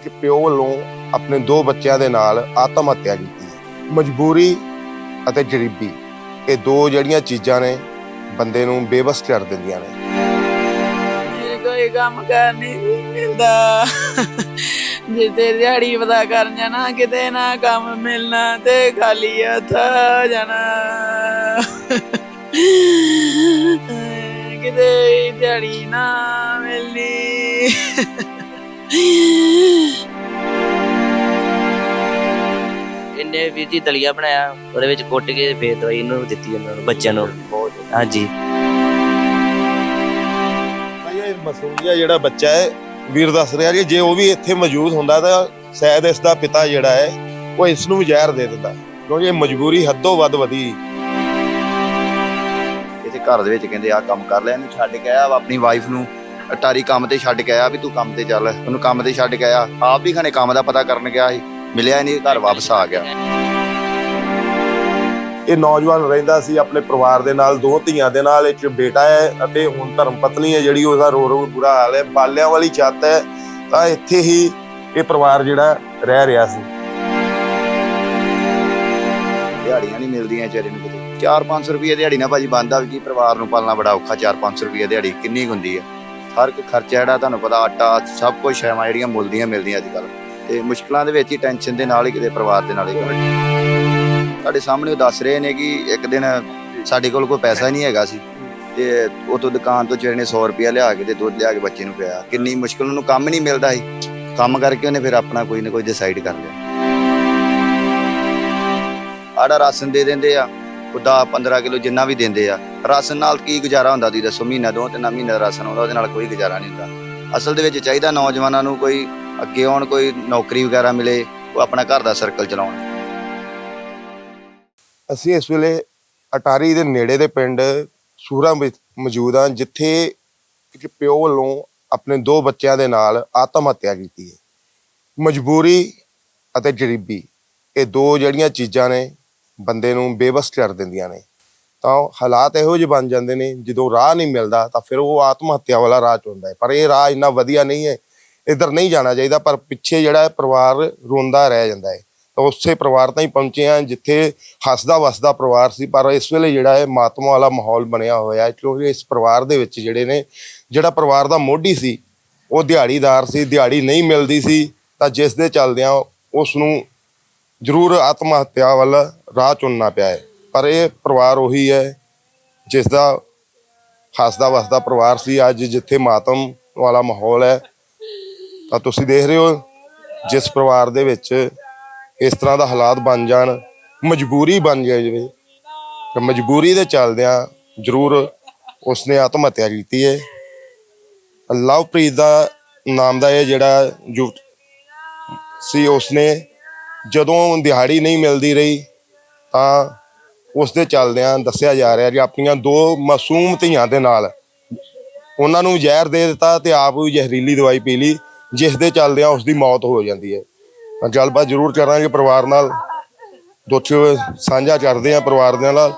ਇੱਕ ਪਿਓ ਵੱਲੋਂ ਆਪਣੇ ਦੋ ਬੱਚਿਆਂ ਦੇ ਨਾਲ ਆਤਮ ਹੱਤਿਆ ਕੀਤੀ ਹੈ। ਮਜਬੂਰੀ ਅਤੇ ਗਰੀਬੀ ਇਹ ਦੋ ਜਿਹੜੀਆਂ ਚੀਜ਼ਾਂ ਨੇ, ਬੰਦੇ ਨੂੰ ਬੇਬਸ ਕਰ ਦਿੰਦੀਆਂ ਨੇ। ਕੋਈ ਕੰਮ ਕਰ ਨਹੀਂ ਮਿਲਦਾ। ਜੇ ਤੇ ਦਿਹਾੜੀ ਪਤਾ ਕਰਨ ਜਾਣਾ, ਕਿਤੇ ਨਾ ਕੰਮ ਮਿਲਣਾ ਤੇ ਖਾਲੀ ਹੱਥ ਜਾਣਾ। ਕਿਤੇ ਦਿਹਾੜੀ ਨਾ ਮਿਲਣੀ। ਇਹਨੇ ਵੀਰ ਜੀ ਦਲੀਆ ਬਣਾਇਆ ਉਹਦੇ ਵਿੱਚ ਕੁੱਟ ਕੇ ਫੇਰ ਦਵਾਈ ਇਹਨੂੰ ਦਿੱਤੀ ਉਹਨਾਂ ਨੂੰ ਬੱਚਿਆਂ ਨੂੰ। ਹਾਂਜੀ। ਭਾਈ ਇਹ ਮਸੂਲੀਆ ਜਿਹੜਾ ਬੱਚਾ ਹੈ ਵੀਰ ਦੱਸ ਰਿਹਾ ਕਿ ਜੇ ਉਹ ਵੀ ਇੱਥੇ ਮੌਜੂਦ ਹੁੰਦਾ ਤਾਂ ਸ਼ਾਇਦ ਇਸ ਦਾ ਪਿਤਾ ਜਿਹੜਾ ਹੈ ਉਹ ਇਸ ਨੂੰ ਵੀ ਜ਼ਹਿਰ ਦੇ ਦਿੰਦਾ। ਕਿਉਂਕਿ ਇਹ ਮਜਬੂਰੀ ਹੱਦੋਂ ਵੱਧ ਵਧੀ। ਇਹਦੇ ਘਰ ਦੇ ਵਿੱਚ ਕਹਿੰਦੇ ਆ ਕੰਮ ਕਰ ਲੈ ਇਹਨੂੰ ਛੱਡ ਕੇ ਵਾ ਆਪਣੀ ਵਾਈਫ ਨੂੰ ਅਟਾਰੀ ਕੰਮ ਤੇ ਛੱਡ ਕੇ ਆਇਆ ਵੀ ਤੂੰ ਕੰਮ ਤੇ ਚੱਲ। ਉਹਨੂੰ ਕੰਮ ਤੇ ਛੱਡ ਕੇ ਆਇਆ। ਆਪ ਵੀ ਖਣੇ ਕੰਮ ਦਾ ਪਤਾ ਕਰਨ ਗਿਆ ਸੀ। ਮਿਲਿਆ ਨਹੀਂ ਘਰ ਵਾਪਸ ਆ ਗਿਆ। ਇਹ ਨੌਜਵਾਨ ਰਹਿੰਦਾ ਸੀ ਆਪਣੇ ਪਰਿਵਾਰ ਦੇ ਨਾਲ ਦੋ ਧੀਆਂ ਦੇ ਨਾਲ। ਇੱਕ ਬੇਟਾ ਹੈ ਅਤੇ ਹੁਣ ਧਰਮ ਪਤਨੀ ਹੈ ਜਿਹੜੀ ਉਹਦਾ ਰੋ ਰੋ ਬੁਰਾ ਹਾਲ ਹੈ। ਬਾਲਿਆਂ ਵਾਲੀ ਛੱਤ ਹੈ। ਤਾਂ ਇੱਥੇ ਹੀ ਇਹ ਪਰਿਵਾਰ ਜਿਹੜਾ ਰਹਿ ਰਿਹਾ ਸੀ। ਦਿਹਾੜੀਆਂ ਨਹੀਂ ਮਿਲਦੀਆਂ ਵਿਚਾਰੇ ਨੂੰ ਕਿਤੇ। 4-500 ਰੁਪਏ ਦਿਹਾੜੀ ਨਾਲ ਭਾਜੀ ਬੰਦਾ ਵੀ ਕੀ ਪਰਿਵਾਰ ਨੂੰ ਪਾਲਣਾ ਬੜਾ ਔਖਾ। 4-500 ਰੁਪਏ ਦਿਹਾੜੀ ਕਿੰਨੀ ਹੁੰਦੀ ਹੈ। ਹਰ ਇੱਕ ਖਰਚਾ ਜਿਹੜਾ ਤੁਹਾਨੂੰ ਪਤਾ, ਆਟਾ, ਸਭ ਕੁਝ ਸ਼ੈਵਾਂ ਜਿਹੜੀਆਂ ਮੁੱਲਦੀਆਂ ਮਿਲਦੀਆਂ ਅੱਜ ਕੱਲ ਤੇ ਮੁਸ਼ਕਲਾਂ ਦੇ ਵਿੱਚ ਹੀ ਟੈਨਸ਼ਨ ਦੇ ਨਾਲ ਹੀ ਕਿਤੇ ਪਰਿਵਾਰ ਦੇ ਨਾਲ ਹੀ ਤੁਹਾਡੇ ਸਾਹਮਣੇ ਉਹ ਦੱਸ ਰਹੇ ਨੇ ਕਿ ਇੱਕ ਦਿਨ ਸਾਡੇ ਕੋਲ ਕੋਈ ਪੈਸਾ ਹੀ ਨਹੀਂ ਹੈਗਾ ਸੀ। ਤੇ ਉਹ ਦੁਕਾਨ ਤੋਂ ਚਿਹਰੇ ਨੇ 100 ਰੁਪਇਆ ਲਿਆ ਕੇ ਤੇ ਦੁੱਧ ਲਿਆ ਕੇ ਬੱਚੇ ਨੂੰ ਪਿਆ। ਕਿੰਨੀ ਮੁਸ਼ਕਲ ਉਹਨੂੰ ਕੰਮ ਨਹੀਂ ਮਿਲਦਾ ਸੀ। ਕੰਮ ਕਰਕੇ ਉਹਨੇ ਫਿਰ ਆਪਣਾ ਕੋਈ ਨਾ ਕੋਈ ਡਿਸਾਈਡ ਕਰ ਲਿਆ। ਆੜਾ ਰਾਸ਼ਨ ਦੇ ਦਿੰਦੇ ਆ ਉਹ 10 15 ਕਿਲੋ ਜਿੰਨਾ ਵੀ ਦਿੰਦੇ ਆ। ਰਾਸ਼ਨ ਨਾਲ ਕੀ ਗੁਜ਼ਾਰਾ ਹੁੰਦਾ ਦੀ ਦੱਸੋ, ਮਹੀਨਾ ਦੋ ਤਿੰਨ ਮਹੀਨਾ ਦਾ ਰਾਸ਼ਨ ਹੁੰਦਾ ਉਹਦੇ ਨਾਲ ਕੋਈ ਗੁਜ਼ਾਰਾ ਨਹੀਂ ਹੁੰਦਾ। ਅਸਲ ਦੇ ਵਿੱਚ ਚਾਹੀਦਾ ਨੌਜਵਾਨਾਂ ਨੂੰ ਕੋਈ ਅੱਗੇ ਆਉਣ, ਕੋਈ ਨੌਕਰੀ ਵਗੈਰਾ ਮਿਲੇ, ਉਹ ਆਪਣਾ ਘਰ ਦਾ ਸਰਕਲ ਚਲਾਉਣ। ਅਸੀਂ ਇਸ ਵੇਲੇ ਅਟਾਰੀ ਦੇ ਨੇੜੇ ਦੇ ਪਿੰਡ ਸੂਰਾ ਵਿੱਚ ਮੌਜੂਦ ਹਾਂ, ਜਿੱਥੇ ਇੱਕ ਪਿਓ ਵੱਲੋਂ ਆਪਣੇ ਦੋ ਬੱਚਿਆਂ ਦੇ ਨਾਲ ਆਤਮ ਹੱਤਿਆ ਕੀਤੀ ਹੈ ਮਜਬੂਰੀ ਅਤੇ ਗਰੀਬੀ ਇਹ ਦੋ ਜਿਹੜੀਆਂ ਚੀਜ਼ਾਂ ਨੇ ਬੰਦੇ ਨੂੰ ਬੇਬਸ ਕਰ ਦਿੰਦੀਆਂ ਨੇ। ਤਾਂ ਹਾਲਾਤ ਇਹੋ ਜਿਹੇ ਬਣ ਜਾਂਦੇ ਨੇ, ਜਦੋਂ ਰਾਹ ਨਹੀਂ ਮਿਲਦਾ ਤਾਂ ਫਿਰ ਉਹ ਆਤਮ ਹੱਤਿਆ ਵਾਲਾ ਰਾਹ ਚੁਣਦਾ ਹੈ। ਪਰ ਇਹ ਰਾਹ ਇੰਨਾ ਵਧੀਆ ਨਹੀਂ ਹੈ, ਇੱਧਰ ਨਹੀਂ ਜਾਣਾ ਚਾਹੀਦਾ, ਪਰ ਪਿੱਛੇ ਜਿਹੜਾ ਹੈ ਪਰਿਵਾਰ ਰੋਂਦਾ ਰਹਿ ਜਾਂਦਾ ਹੈ। ਤਾਂ ਉਸੇ ਪਰਿਵਾਰ ਤਾਂ ਹੀ ਪਹੁੰਚੇ ਆ ਜਿੱਥੇ ਹੱਸਦਾ ਵਸਦਾ ਪਰਿਵਾਰ ਸੀ, ਪਰ ਇਸ ਵੇਲੇ ਜਿਹੜਾ ਹੈ ਮਾਤਮਾ ਵਾਲਾ ਮਾਹੌਲ ਬਣਿਆ ਹੋਇਆ ਹੈ, ਕਿਉਂਕਿ ਇਸ ਪਰਿਵਾਰ ਦੇ ਵਿੱਚ ਜਿਹੜੇ ਨੇ, ਜਿਹੜਾ ਪਰਿਵਾਰ ਦਾ ਮੋਢੀ ਸੀ, ਉਹ ਦਿਹਾੜੀਦਾਰ ਸੀ, ਦਿਹਾੜੀ ਨਹੀਂ ਮਿਲਦੀ ਸੀ, ਤਾਂ ਜਿਸ ਦੇ ਚੱਲਦਿਆਂ ਉਸ ਨੂੰ ਜ਼ਰੂਰ ਆਤਮ ਹੱਤਿਆ ਵੱਲ ਰਾਹ ਚੁਣਨਾ ਪਿਆ ਹੈ। ਪਰ ਇਹ ਪਰਿਵਾਰ ਉਹੀ ਹੈ ਜਿਸ ਦਾ ਹੱਸਦਾ ਵਸਦਾ ਪਰਿਵਾਰ ਸੀ। ਅੱਜ ਜਿੱਥੇ ਮਾਤਮ ਵਾਲਾ ਮਾਹੌਲ ਹੈ, ਤਾਂ ਤੁਸੀਂ ਦੇਖ ਰਹੇ ਹੋ ਜਿਸ ਪਰਿਵਾਰ ਦੇ ਵਿੱਚ ਇਸ ਤਰ੍ਹਾਂ ਦਾ ਹਾਲਾਤ ਬਣ ਜਾਣ, ਮਜਬੂਰੀ ਬਣ ਜਾਵੇ। ਤਾਂ ਮਜਬੂਰੀ ਦੇ ਚੱਲਦਿਆਂ ਜ਼ਰੂਰ ਉਸਨੇ ਆਤਮ ਹੱਤਿਆ ਕੀਤੀ ਹੈ। ਲਵਪ੍ਰੀਤ ਦਾ ਨਾਮ ਦਾ ਇਹ ਜਿਹੜਾ ਯੁਵਕ ਸੀ, ਉਸਨੇ ਜਦੋਂ ਦਿਹਾੜੀ ਨਹੀਂ ਮਿਲਦੀ ਰਹੀ ਤਾਂ ਉਸ ਦੇ ਚੱਲਦਿਆਂ ਦੱਸਿਆ ਜਾ ਰਿਹਾ ਕਿ ਆਪਣੀਆਂ ਦੋ ਮਾਸੂਮ ਧੀਆਂ ਦੇ ਨਾਲ ਉਹਨਾਂ ਨੂੰ ਜ਼ਹਿਰ ਦੇ ਦਿੱਤਾ ਤੇ ਆਪ ਵੀ ਜ਼ਹਿਰੀਲੀ ਦਵਾਈ ਪੀ ਲਈ, ਜਿਸ ਦੇ ਚੱਲਦਿਆਂ ਉਸ ਦੀ ਮੌਤ ਹੋ ਜਾਂਦੀ ਹੈ। ਗੱਲਬਾਤ ਜ਼ਰੂਰ ਕਰਾਂਗੇ ਪਰਿਵਾਰ ਨਾਲ। ਦੁੱਖ ਸਾਂਝਾ ਕਰਦੇ ਆ ਪਰਿਵਾਰ ਦੇ ਨਾਲ।